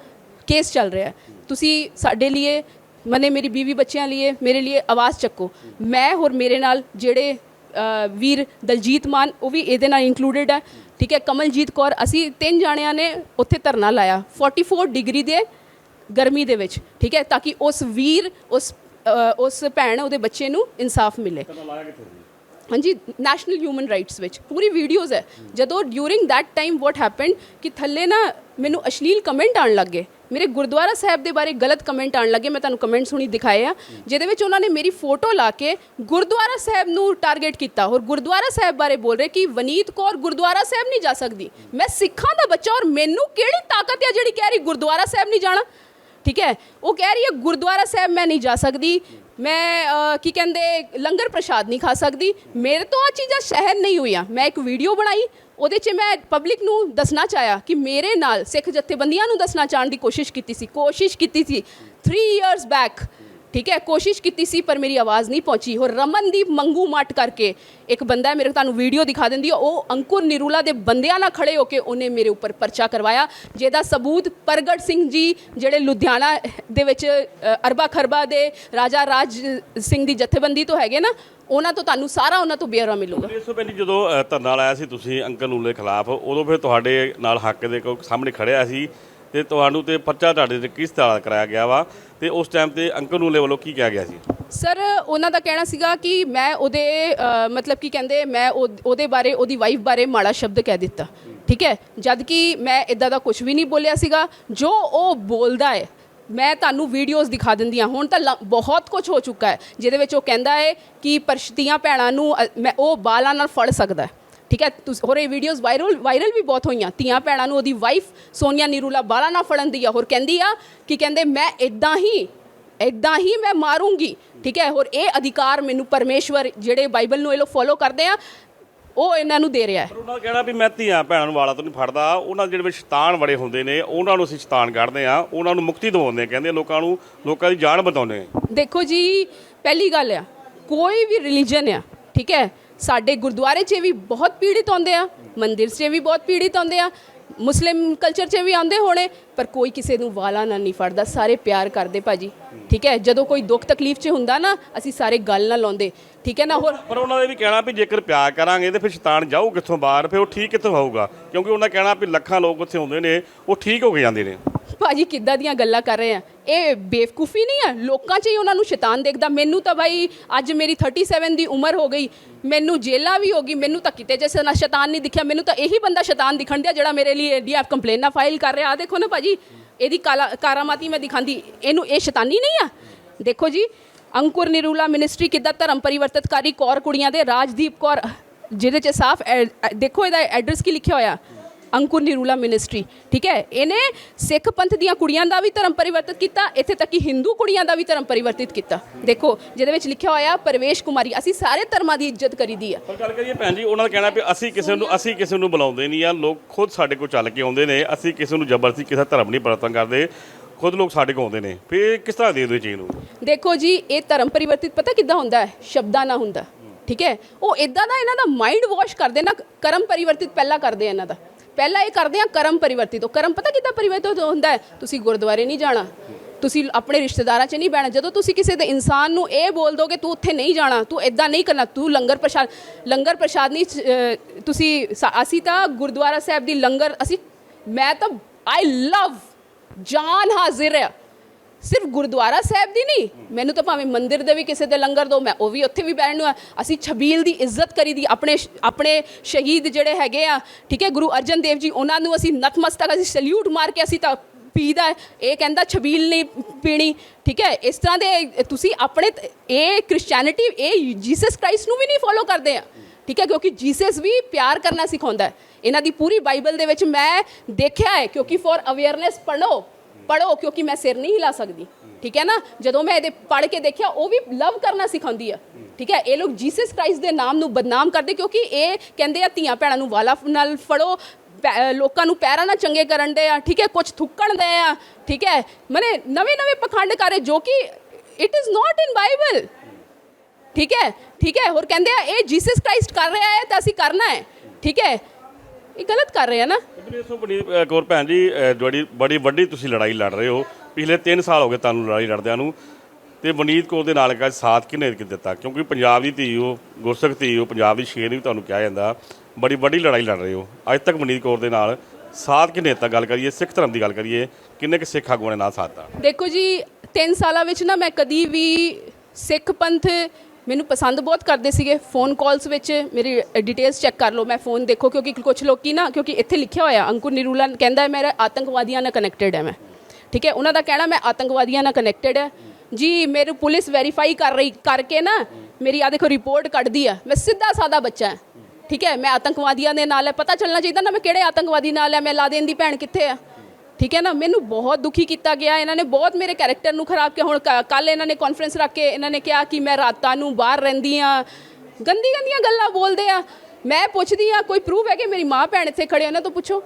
ਕੇਸ ਚੱਲ ਰਿਹਾ ਤੁਸੀਂ ਸਾਡੇ ਲਈ ਮਨੇ ਮੇਰੀ 20 ਬੱਚਿਆਂ ਲਈ ਮੇਰੇ ਲਈ ਆਵਾਜ਼ ਚੱਕੋ। ਮੈਂ ਹੋਰ ਮੇਰੇ ਨਾਲ ਜਿਹੜੇ ਵੀਰ ਦਲਜੀਤ ਮਾਨ, ਉਹ ਵੀ ਇਹਦੇ ਨਾਲ ਇਨਕਲੂਡਡ ਹੈ, ਠੀਕ ਹੈ? ਕਮਲਜੀਤ ਕੌਰ, ਅਸੀਂ ਤਿੰਨ ਜਾਣਿਆਂ ਨੇ ਉੱਥੇ ਧਰਨਾ ਲਾਇਆ 44 ਡਿਗਰੀ ਦੇ ਗਰਮੀ ਦੇ ਵਿੱਚ, ਠੀਕ ਹੈ? ਤਾਂ ਕਿ ਉਸ ਵੀਰ, ਉਸ ਉਸ ਭੈਣ, ਉਹਦੇ ਬੱਚੇ ਨੂੰ ਇਨਸਾਫ ਮਿਲੇ। ਹਾਂਜੀ ਨੈਸ਼ਨਲ ਹਿਊਮਨ ਰਾਈਟਸ ਵਿੱਚ ਪੂਰੀ ਵੀਡੀਓਜ਼ ਹੈ। ਜਦੋਂ during that time what happened ਕਿ ਥੱਲੇ ਨਾ ਮੈਨੂੰ ਅਸ਼ਲੀਲ ਕਮੈਂਟ ਆਉਣ ਲੱਗੇ ਮੇਰੇ ਗੁਰਦੁਆਰਾ ਸਾਹਿਬ ਦੇ ਬਾਰੇ ਗਲਤ ਕਮੈਂਟ ਆਉਣ ਲੱਗੇ ਮੈਂ ਤੁਹਾਨੂੰ ਕਮੈਂਟਸ ਸੁਣੀ ਦਿਖਾਏ ਆ। ਜਿਹਦੇ ਵਿੱਚ ਉਹਨਾਂ ਨੇ ਮੇਰੀ ਫੋਟੋ ਲਾ ਕੇ ਗੁਰਦੁਆਰਾ ਸਾਹਿਬ ਨੂੰ ਟਾਰਗੇਟ ਕੀਤਾ ਔਰ ਗੁਰਦੁਆਰਾ ਸਾਹਿਬ ਬਾਰੇ ਬੋਲ ਰਹੇ ਕਿ ਵਨੀਤ ਕੌਰ ਗੁਰਦੁਆਰਾ ਸਾਹਿਬ ਨਹੀਂ ਜਾ ਸਕਦੀ। ਮੈਂ ਸਿੱਖਾਂ ਦਾ ਬੱਚਾ ਔਰ ਮੈਨੂੰ ਕਿਹੜੀ ਤਾਕਤ ਹੈ ਜਿਹੜੀ ਕਹਿ ਰਹੀ ਗੁਰਦੁਆਰਾ ਸਾਹਿਬ ਨਹੀਂ ਜਾਣਾ? ਠੀਕ ਹੈ? ਉਹ ਕਹਿ ਰਹੀ ਹੈ, ਗੁਰਦੁਆਰਾ ਸਾਹਿਬ ਮੈਂ ਨਹੀਂ ਜਾ ਸਕਦੀ। ਮੈਂ ਅ, ਕੀ ਕਹਿੰਦੇ ਲੰਗਰ ਪ੍ਰਸ਼ਾਦ ਨਹੀਂ ਖਾ ਸਕਦੀ। ਮੇਰੇ ਤੋਂ ਆ ਚੀਜ਼ਾਂ ਸਹਿਨ ਨਹੀਂ ਹੋਈਆਂ। ਮੈਂ ਇੱਕ ਵੀਡੀਓ ਬਣਾਈ ਉਹਦੇ 'ਚ ਮੈਂ ਪਬਲਿਕ ਨੂੰ ਦੱਸਣਾ ਚਾਹਿਆ ਕਿ ਮੇਰੇ ਨਾਲ ਸਿੱਖ ਜਥੇਬੰਦੀਆਂ ਨੂੰ ਦੱਸਣਾ ਚਾਹਣ ਦੀ ਕੋਸ਼ਿਸ਼ ਕੀਤੀ ਸੀ ਕੋਸ਼ਿਸ਼ ਕੀਤੀ ਸੀ। 3 ਇਅਰਸ ਬੈਕ ਠੀਕ ਹੈ, ਕੋਸ਼ਿਸ਼ ਕੀਤੀ ਸੀ, ਪਰ ਮੇਰੀ ਆਵਾਜ਼ ਨਹੀਂ ਪਹੁੰਚੀ। ਹੋਰ ਰਮਨਦੀਪ ਮੰਗੂ ਮੱਟ ਕਰਕੇ ਇੱਕ ਬੰਦਾ ਹੈ, ਮੇਰੇ ਤੁਹਾਨੂੰ ਵੀਡੀਓ ਦਿਖਾ ਦਿੰਦੀ ਹੈ। ਉਹ ਅੰਕੁਰ ਨਿਰੂਲਾ ਦੇ ਬੰਦਿਆਂ ਨਾਲ ਖੜੇ ਹੋ ਕੇ ਉਹਨੇ ਮੇਰੇ ਉੱਪਰ ਪਰਚਾ ਕਰਵਾਇਆ, ਜਿਹਦਾ ਸਬੂਤ ਪ੍ਰਗਟ ਸਿੰਘ ਜੀ, ਜਿਹੜੇ ਲੁਧਿਆਣਾ ਦੇ ਵਿੱਚ ਅਰਬਾ ਖਰਬਾ ਦੇ ਰਾਜਾ ਰਾਜ ਸਿੰਘ ਦੀ ਜਥੇਬੰਦੀ ਤੋਂ ਹੈਗੇ ਨਾ, ਉਹਨਾਂ ਤੋਂ ਤੁਹਾਨੂੰ ਸਾਰਾ ਉਹਨਾਂ ਤੋਂ ਬੇਅਰਾ ਮਿਲੂਗਾ। ਇਸ ਤੋਂ ਪਹਿਲਾਂ ਜਦੋਂ ਧਰਨਾ ਲਾਇਆ ਸੀ ਤੁਸੀਂ ਅੰਕਲ ਨੂਲੇ ਖਿਲਾਫ, ਉਦੋਂ ਫਿਰ ਤੁਹਾਡੇ ਨਾਲ ਹੱਕ ਦੇ ਕੋਈ ਸਾਹਮਣੇ ਖੜਿਆ ਸੀ। ਤੇ ਤੁਹਾਨੂੰ ਤੇ ਪਰਚਾ ਤੁਹਾਡੇ ਤੇ ਕਿਸ ਤਰ੍ਹਾਂ ਕਰਾਇਆ ਗਿਆ ਵਾ? ਤੇ ਉਸ ਟਾਈਮ ਤੇ ਅੰਕਲ ਨੂਲੇ ਵੱਲੋਂ ਕੀ ਕਿਹਾ ਗਿਆ ਸੀ? ਸਰ ਉਹਨਾਂ ਦਾ ਕਹਿਣਾ ਸੀਗਾ ਕਿ ਮੈਂ ਉਹਦੇ ਮਤਲਬ ਕੀ ਕਹਿੰਦੇ, ਮੈਂ ਉਹ- ਉਹਦੇ ਬਾਰੇ, ਉਹਦੀ ਵਾਈਫ ਬਾਰੇ ਮਾੜਾ ਸ਼ਬਦ ਕਹਿ ਦਿੱਤਾ। ਠੀਕ ਹੈ? ਜਦ ਕਿ ਮੈਂ ਇਦਾਂ ਦਾ ਕੁਝ ਵੀ ਨਹੀਂ ਬੋਲਿਆ ਸੀਗਾ। ਜੋ ਉਹ ਬੋਲਦਾ ਹੈ, ਮੈਂ ਤੁਹਾਨੂੰ ਵੀਡੀਓਜ਼ ਦਿਖਾ ਦਿੰਦੀ ਹਾਂ। ਹੁਣ ਤਾਂ ਲ- ਬਹੁਤ ਕੁਝ ਹੋ ਚੁੱਕਾ ਹੈ, ਜਿਹਦੇ ਵਿੱਚ ਉਹ ਕਹਿੰਦਾ ਹੈ ਕਿ ਪਰਸ਼ਤੀਆਂ ਭੈਣਾਂ ਨੂੰ ਮੈਂ, ਉਹ ਬਾਲਾਂ ਨਾਲ ਫੜ ਸਕਦਾ ਹੈ। ਠੀਕ ਹੈ ਤੁਸੀਂ ਹੋਰ ਇਹ ਵੀਡੀਓਜ਼ ਵਾਇਰਲ ਵਾਇਰਲ ਵੀ ਬਹੁਤ ਹੋਈਆਂ। ਧੀਆਂ ਭੈਣਾਂ ਨੂੰ ਉਹਦੀ ਵਾਈਫ ਸੋਨੀਆ ਨਿਰੂਲਾ ਬਾਲਾਂ ਨਾਲ ਫੜਨ ਦੀ ਆ ਹੋਰ ਕਹਿੰਦੀ ਆ ਕਿ ਕਹਿੰਦੇ ਮੈਂ ਇਦਾਂ ਹੀ ਇਦਾਂ ਹੀ ਮੈਂ ਮਾਰੂੰਗੀ। ਠੀਕ ਹੈ ਹੋਰ ਇਹ ਅਧਿਕਾਰ ਮੈਨੂੰ ਪਰਮੇਸ਼ਵਰ ਜਿਹੜੇ ਬਾਈਬਲ ਨੂੰ ਇਹ ਲੋਕ ਫੋਲੋ ਕਰਦੇ ਆ ਉਹ ਇਹਨਾਂ ਨੂੰ ਦੇ ਰਿਹਾ ਹੈ। ਉਹਨਾਂ ਕਹਿਣਾ ਵੀ ਮੈਂ ਧੀਆਂ ਭੈਣਾਂ ਨੂੰ ਵਾਲਾ ਤੋਂ ਨਹੀਂ ਫੜਦਾ। ਉਹਨਾਂ ਦੇ ਜਿਹੜੇ ਵਿੱਚ ਸ਼ੈਤਾਨ ਬੜੇ ਹੁੰਦੇ ਨੇ ਉਹਨਾਂ ਨੂੰ ਅਸੀਂ ਸ਼ੈਤਾਨ ਕੱਢਦੇ ਆ ਉਹਨਾਂ ਨੂੰ ਮੁਕਤੀ ਦਿਵਾਉਂਦੇ ਆ ਕਹਿੰਦੇ ਲੋਕਾਂ ਨੂੰ ਲੋਕਾਂ ਦੀ ਜਾਨ ਬਚਾਉਂਦੇ ਆ ਦੇਖੋ ਜੀ ਪਹਿਲੀ ਗੱਲ ਆ ਕੋਈ ਵੀ ਰਿਲੀਜਨ ਆ ਠੀਕ ਹੈ ਸਾਡੇ ਗੁਰਦੁਆਰੇ 'ਚ ਵੀ ਬਹੁਤ ਪੀੜਿਤ ਆਉਂਦੇ ਆ, ਮੰਦਿਰ 'ਚ ਵੀ ਬਹੁਤ ਪੀੜਿਤ ਆਉਂਦੇ ਆ, ਮੁਸਲਿਮ ਕਲਚਰ 'ਚ ਵੀ ਆਉਂਦੇ ਹੋਣੇ, ਪਰ ਕੋਈ ਕਿਸੇ ਨੂੰ ਵਾਲਾ ਨਾਲ ਨਹੀਂ ਫੜਦਾ, ਸਾਰੇ ਪਿਆਰ ਕਰਦੇ ਭਾਜੀ ਠੀਕ ਹੈ? ਜਦੋਂ ਕੋਈ ਦੁੱਖ ਤਕਲੀਫ 'ਚ ਹੁੰਦਾ ਨਾ, ਅਸੀਂ ਸਾਰੇ ਗੱਲ ਨਾਲ ਲਾਉਂਦੇ, ਠੀਕ ਹੈ ਨਾ? ਹੋਰ ਪਰ ਉਹਨਾਂ ਦਾ ਵੀ ਕਹਿਣਾ ਵੀ ਜੇਕਰ ਪਿਆਰ ਕਰਾਂਗੇ ਤੇ ਫਿਰ ਸ਼ੈਤਾਨ ਜਾਊ ਕਿੱਥੋਂ ਬਾਹਰ, ਫਿਰ ਉਹ ਠੀਕ ਕਿੱਥੋਂ ਹੋਊਗਾ? ਕਿਉਂਕਿ ਉਹਨਾਂ ਕਹਿਣਾ ਵੀ ਲੱਖਾਂ ਲੋਕ ਉੱਥੇ ਹੁੰਦੇ ਨੇ, ਉਹ ਠੀਕ ਹੋ ਕੇ ਜਾਂਦੇ ਨੇ। ਭਾਜੀ ਕਿੱਦਾਂ ਦੀਆਂ ਗੱਲਾਂ ਕਰ ਰਹੇ ਆ? ਇਹ ਬੇਵਕੂਫੀ ਨਹੀਂ ਆ? ਲੋਕਾਂ 'ਚ ਹੀ ਉਹਨਾਂ ਨੂੰ ਸ਼ੈਤਾਨ ਦੇਖਦਾ। ਮੈਨੂੰ ਤਾਂ ਭਾਈ ਅੱਜ ਮੇਰੀ 37 ਦੀ ਉਮਰ ਹੋ ਗਈ। ਮੈਨੂੰ ਜੇਲਾ ਵੀ ਹੋ ਗਈ। ਮੈਨੂੰ ਤਾਂ ਕਿਤੇ ਜੈਸੇ ਨਾ ਸ਼ੈਤਾਨ ਨਹੀਂ ਦਿਖਿਆ। ਮੈਨੂੰ ਤਾਂ ਇਹੀ ਬੰਦਾ ਸ਼ੈਤਾਨ ਦਿਖਣ ਦਿਆ ਜਿਹੜਾ ਮੇਰੇ ਲਈ ਡੀਐਫ ਕੰਪਲੇਨਾਂ ਫਾਈਲ ਕਰ ਰਿਹਾ। ਆ ਦੇਖੋ ਨਾ ਭਾਜੀ, ਇਹਦੀ ਕਾਲਾ ਕਾਰਾਮਾਤੀ ਮੈਂ ਦਿਖਾਉਂਦੀ ਇਹਨੂੰ ਇਹ ਸ਼ੈਤਾਨੀ ਨਹੀਂ ਆ? ਦੇਖੋ ਜੀ, ਅੰਕੁਰ ਨਿਰੂਲਾ ਮਿਨਿਸਟਰੀ ਕਿੱਦਾਂ ਧਰਮ ਪਰਿਵਰਤਨਕਾਰੀ ਕੌਰ ਕੁੜੀਆਂ ਦੇ ਰਾਜਦੀਪ ਕੌਰ, ਜਿਹਦੇ 'ਚ ਸਾਫ਼ ਐ- ਦੇਖੋ ਇਹਦਾ ਐਡਰੈਸ ਕੀ ਲਿਖਿਆ ਹੋਇਆ? ਅੰਕੁਰ ਨਿਰੂਲਾ ਮਿਨਿਸਟਰੀ ਠੀਕ ਹੈ? ਇਹਨੇ ਸਿੱਖ ਪੰਥ ਦੀਆਂ ਕੁੜੀਆਂ ਦਾ ਵੀ ਧਰਮ ਪਰਿਵਰਤਿਤ ਕੀਤਾ ਇੱਥੇ ਤੱਕ ਕਿ ਹਿੰਦੂ ਕੁੜੀਆਂ ਦਾ ਵੀ ਧਰਮ ਪਰਿਵਰਤਿਤ ਕੀਤਾ। ਦੇਖੋ ਜਿਹਦੇ ਵਿੱਚ ਲਿਖਿਆ ਹੋਇਆ ਪ੍ਰਵੇਸ਼ ਕੁਮਾਰੀ ਅਸੀਂ ਸਾਰੇ ਧਰਮਾਂ ਦੀ ਇੱਜ਼ਤ ਕਰੀਦੀ ਆ। ਪਰ ਗੱਲ ਕਰੀਏ ਭੈਣ ਜੀ ਉਹਨਾਂ ਦਾ ਕਹਿਣਾ ਵੀ ਅਸੀਂ ਕਿਸੇ ਨੂੰ ਅਸੀਂ ਕਿਸੇ ਨੂੰ ਬੁਲਾਉਂਦੇ ਨਹੀਂ ਆ ਲੋਕ ਖੁਦ ਸਾਡੇ ਕੋਲ ਚੱਲ ਕੇ ਆਉਂਦੇ ਨੇ ਅਸੀਂ ਕਿਸੇ ਨੂੰ ਜ਼ਬਰਦਸਤੀ ਕਿਸੇ ਧਰਮ ਨਹੀਂ ਪਰਿਵਰਤਨ ਕਰਦੇ ਖੁਦ ਲੋਕ ਸਾਡੇ ਕੋਲ ਆਉਂਦੇ ਨੇ। ਫਿਰ ਕਿਸ ਤਰ੍ਹਾਂ ਦੇ ਦੋ ਚੀਜ਼ ਨੂੰ? ਦੇਖੋ ਜੀ ਇਹ ਧਰਮ ਪਰਿਵਰਤਿਤ ਪਤਾ ਕਿੱਦਾਂ ਹੁੰਦਾ ਹੈ? ਸ਼ਬਦਾਂ ਨਾਲ ਹੁੰਦਾ ਠੀਕ ਹੈ? ਉਹ ਇਦਾਂ ਦਾ ਇਹਨਾਂ ਦਾ ਮਾਈਂਡ ਵਾਸ਼ ਕਰਦੇ ਨਾ ਕਰਮ ਪਰਿਵਰਤਿਤ ਪਹਿਲਾਂ ਕਰਦੇ ਇਹਨਾਂ ਦਾ। ਪਹਿਲਾਂ ਇਹ ਕਰਦੇ ਆ ਕਰਮ ਪਰਿਵਰਤਿਤ ਉਹ ਕਰਮ ਪਤਾ ਕਿੱਦਾਂ ਪਰਿਵਰਤਿਤ ਹੁੰਦਾ ਹੈ? ਤੁਸੀਂ ਗੁਰਦੁਆਰੇ ਨਹੀਂ ਜਾਣਾ। ਤੁਸੀਂ ਆਪਣੇ ਰਿਸ਼ਤੇਦਾਰਾਂ 'ਚ ਨਹੀਂ ਬਹਿਣਾ। ਜਦੋਂ ਤੁਸੀਂ ਕਿਸੇ ਦੇ ਇਨਸਾਨ ਨੂੰ ਇਹ ਬੋਲ ਦੋਗੇ, ਤੂੰ ਉੱਥੇ ਨਹੀਂ ਜਾਣਾ, ਤੂੰ ਇਦਾਂ ਨਹੀਂ ਕਰਨਾ, ਤੂੰ ਲੰਗਰ ਪ੍ਰਸ਼ਾਦ ਲੰਗਰ ਪ੍ਰਸ਼ਾਦ ਨਹੀਂ ਤੁਸੀਂ ਅਸੀਂ ਤਾਂ ਗੁਰਦੁਆਰਾ ਸਾਹਿਬ ਦੀ ਲੰਗਰ ਅਸੀਂ ਮੈਂ ਤਾਂ ਆਈ ਲਵ ਜਾਨ ਹਾਜ਼ਰ ਆ। ਸਿਰਫ ਗੁਰਦੁਆਰਾ ਸਾਹਿਬ ਦੀ ਨਹੀਂ, ਮੈਨੂੰ ਤਾਂ ਭਾਵੇਂ ਮੰਦਿਰ ਦੇ ਵੀ ਕਿਸੇ ਦੇ ਲੰਗਰ ਦੋ, ਮੈਂ ਉਹ ਵੀ ਉੱਥੇ ਵੀ ਬੈਠਣ ਨੂੰ ਅਸੀਂ ਛਬੀਲ ਦੀ ਇੱਜ਼ਤ ਕਰੀ ਦੀ, ਆਪਣੇ ਆਪਣੇ ਸ਼ਹੀਦ ਜਿਹੜੇ ਹੈਗੇ ਆ, ਠੀਕ ਹੈ, ਗੁਰੂ ਅਰਜਨ ਦੇਵ ਜੀ, ਉਹਨਾਂ ਨੂੰ ਅਸੀਂ ਨਤਮਸਤਕ ਅਸੀਂ ਸਲੂਟ ਮਾਰ ਕੇ ਅਸੀਂ ਤਾਂ ਪੀਦਾ ਹੈ। ਇਹ ਕਹਿੰਦਾ ਛਬੀਲ ਨਹੀਂ ਪੀਣੀ, ਠੀਕ ਹੈ, ਇਸ ਤਰ੍ਹਾਂ ਦੇ ਤੁਸੀਂ ਆਪਣੇ ਇਹ ਕ੍ਰਿਸਚੀਅਨਿਟੀ ਇਹ ਜੀਸਸ ਕ੍ਰਾਈਸਟ ਨੂੰ ਵੀ ਨਹੀਂ ਫੋਲੋ ਕਰਦੇ ਆ। ਠੀਕ ਹੈ, ਕਿਉਂਕਿ ਜੀਸਸ ਵੀ ਪਿਆਰ ਕਰਨਾ ਸਿਖਾਉਂਦਾ ਹੈ। ਇਹਨਾਂ ਦੀ ਪੂਰੀ ਬਾਈਬਲ ਦੇ ਵਿੱਚ ਮੈਂ ਦੇਖਿਆ ਹੈ, ਕਿਉਂਕਿ ਫॉर ਅਵੇਅਰਨੈਸ ਪੜੋ ਪੜੋ ਕਿਉਂਕਿ ਮੈਂ ਸਿਰ ਨਹੀਂ ਹਿਲਾ ਸਕਦੀ। ਠੀਕ ਹੈ ਨਾ? ਜਦੋਂ ਮੈਂ ਇਹਦੇ ਪੜ ਕੇ ਦੇਖਿਆ, ਉਹ ਵੀ ਲਵ ਕਰਨਾ ਸਿਖਾਉਂਦੀ ਆ। ਠੀਕ ਹੈ? ਇਹ ਲੋਕ ਜੀਸਸ ਕ੍ਰਾਈਸਟ ਦੇ ਨਾਮ ਨੂੰ ਬਦਨਾਮ ਕਰਦੇ ਕਿਉਂਕਿ ਇਹ ਕਹਿੰਦੇ ਆ, ਧੀਆਂ ਭੈਣਾਂ ਨੂੰ ਵਾਲਾ ਨਾਲ ਫੜੋ, ਪੈ- ਲੋਕਾਂ ਨੂੰ ਪੈਰਾਂ ਨਾਲ ਚੰਗੇ ਕਰਨ ਦੇ ਆ। ਠੀਕ ਹੈ? ਕੁਝ ਥੁੱਕਣ ਦੇ ਆ। ਠੀਕ ਹੈ? ਮਨੇ ਨਵੇਂ ਨਵੇਂ ਪਖੰਡ ਕਰੇ ਜੋ ਕਿ it is not in Bible ਠੀਕ ਹੈ? ਠੀਕ ਹੈ? ਹੋਰ ਕਹਿੰਦੇ ਆ, ਇਹ ਜੀਸਸ ਕ੍ਰਾਈਸਟ ਕਰ ਰਿਹਾ ਹੈ ਤਾਂ ਅਸੀਂ ਕਰਨਾ ਹੈ। ਠੀਕ ਹੈ? ਇਹ ਗਲਤ ਕਰ ਰਹੇ ਆ ਨਾ? ਇਬਨੇ ਸੋ ਬਣੀ ਅ, ਕੌਰ ਭੈਣ ਜੀ ਜਿਹੜੀ ਬੜੀ ਵੱਡੀ ਤੁਸੀਂ ਲੜਾਈ ਲੜ ਰਹੇ ਹੋ। ਪਿਛਲੇ 3 ਸਾਲ ਹੋ ਗਏ ਤੁਹਾਨੂੰ ਲੜਾਈ ਲੜਦਿਆਂ ਨੂੰ। ਤੇ ਵਨੀਤ ਕੌਰ ਦੇ ਨਾਲ ਕਾ ਸਾਥ ਕਿਹਨੇ ਕਿ ਦਿੱਤਾ? ਕਿਉਂਕਿ ਪੰਜਾਬ ਦੀ ਧੀ ਹੋ ਗੁਰਸਿੱਖ ਧੀ ਹੋ ਪੰਜਾਬ ਦੀ ਸ਼ੇਰ ਵੀ ਤੁਹਾਨੂੰ ਕਿਹਾ ਜਾਂਦਾ। ਬੜੀ ਵੱਡੀ ਲੜਾਈ ਲੜ ਰਹੇ ਹੋ। ਅੱਜ ਤੱਕ ਵਨੀਤ ਕੌਰ ਦੇ ਨਾਲ ਸਾਥ ਕਿਹਨੇ ਦਿੱਤਾ? ਗੱਲ ਕਰੀਏ ਸਿੱਖ ਧਰਮ ਦੀ ਗੱਲ ਕਰੀਏ ਕਿੰਨੇ ਕਿ ਸਿੱਖ ਆਗੂਆਂ ਨੇ ਨਾਲ ਸਾਥ ਦਿੱਤਾ? ਦੇਖੋ ਜੀ 3 ਸਾਲਾਂ ਵਿੱਚ ਨਾ ਮੈਂ ਕਦੀ ਵੀ ਸਿੱਖ ਪੰਥ ਮੈਨੂੰ ਪਸੰਦ ਬਹੁਤ ਕਰਦੇ ਸੀਗੇ। ਫੋਨ ਕਾਲਸ ਵਿੱਚ ਮੇਰੀ ਡਿਟੇਲਸ ਚੈੱਕ ਕਰ ਲਓ, ਮੈਂ ਫੋਨ ਦੇਖੋ, ਕਿਉਂਕਿ ਕੁਝ ਲੋਕੀ ਨਾ, ਕਿਉਂਕਿ ਇੱਥੇ ਲਿਖਿਆ ਹੋਇਆ, ਅੰਕੁਰ ਨਿਰੂਲਾ ਕਹਿੰਦਾ ਹੈ, ਮੇਰਾ ਆਤੰਕਵਾਦੀਆਂ ਨਾਲ ਕਨੈਕਟਡ ਹੈ ਮੈਂ। ਠੀਕ ਹੈ? ਉਹਨਾਂ ਦਾ ਕਹਿਣਾ, ਮੈਂ ਆਤੰਕਵਾਦੀਆਂ ਨਾਲ ਕਨੈਕਟਡ ਹੈ। ਜੀ, ਮੇਰੇ ਪੁਲਿਸ ਵੈਰੀਫਾਈ ਕਰ ਰਹੀ, ਕਰਕੇ ਨਾ, ਮੇਰੀ ਆ ਦੇਖੋ ਰਿਪੋਰਟ ਕੱਢਦੀ ਆ। ਮੈਂ ਸਿੱਧਾ ਸਾਦਾ ਬੱਚਾ ਠੀਕ ਹੈ? ਮੈਂ ਆਤੰਕਵਾਦੀਆਂ ਦੇ ਨਾਲ ਹੈ। ਪਤਾ ਚੱਲਣਾ ਚਾਹੀਦਾ ਨਾ, ਮੈਂ ਕਿਹੜੇ ਆਤੰਕਵਾਦੀ ਨਾਲ ਹੈ? ਮੈਂ ਲਾਦੇਨ ਦੀ ਭੈਣ ਕਿੱਥੇ ਆ? ਠੀਕ ਹੈ ਨਾ? ਮੈਨੂੰ ਬਹੁਤ ਦੁਖੀ ਕੀਤਾ ਗਿਆ। ਇਹਨਾਂ ਨੇ ਬਹੁਤ ਮੇਰੇ ਕੈਰੈਕਟਰ ਨੂੰ ਖਰਾਬ ਕੀਤਾ ਹੁਣ ਕੱਲ ਇਹਨਾਂ ਨੇ ਕਾਨਫਰੰਸ ਰੱਖ ਕੇ ਇਹਨਾਂ ਨੇ ਕਿਹਾ ਕਿ ਮੈਂ ਰਾਤਾਂ ਨੂੰ ਬਾਹਰ ਰਹਿੰਦੀ ਆ ਗੰਦੀ ਗੰਦੀਆਂ ਗੱਲਾਂ ਬੋਲਦੇ ਆ। ਮੈਂ ਪੁੱਛਦੀ ਆ ਕੋਈ ਪ੍ਰੂਫ ਹੈ ਕਿ ਮੇਰੀ ਮਾਂ ਭੈਣ ਇੱਥੇ ਖੜੇ ਉਹਨਾਂ ਤੋਂ ਪੁੱਛੋ।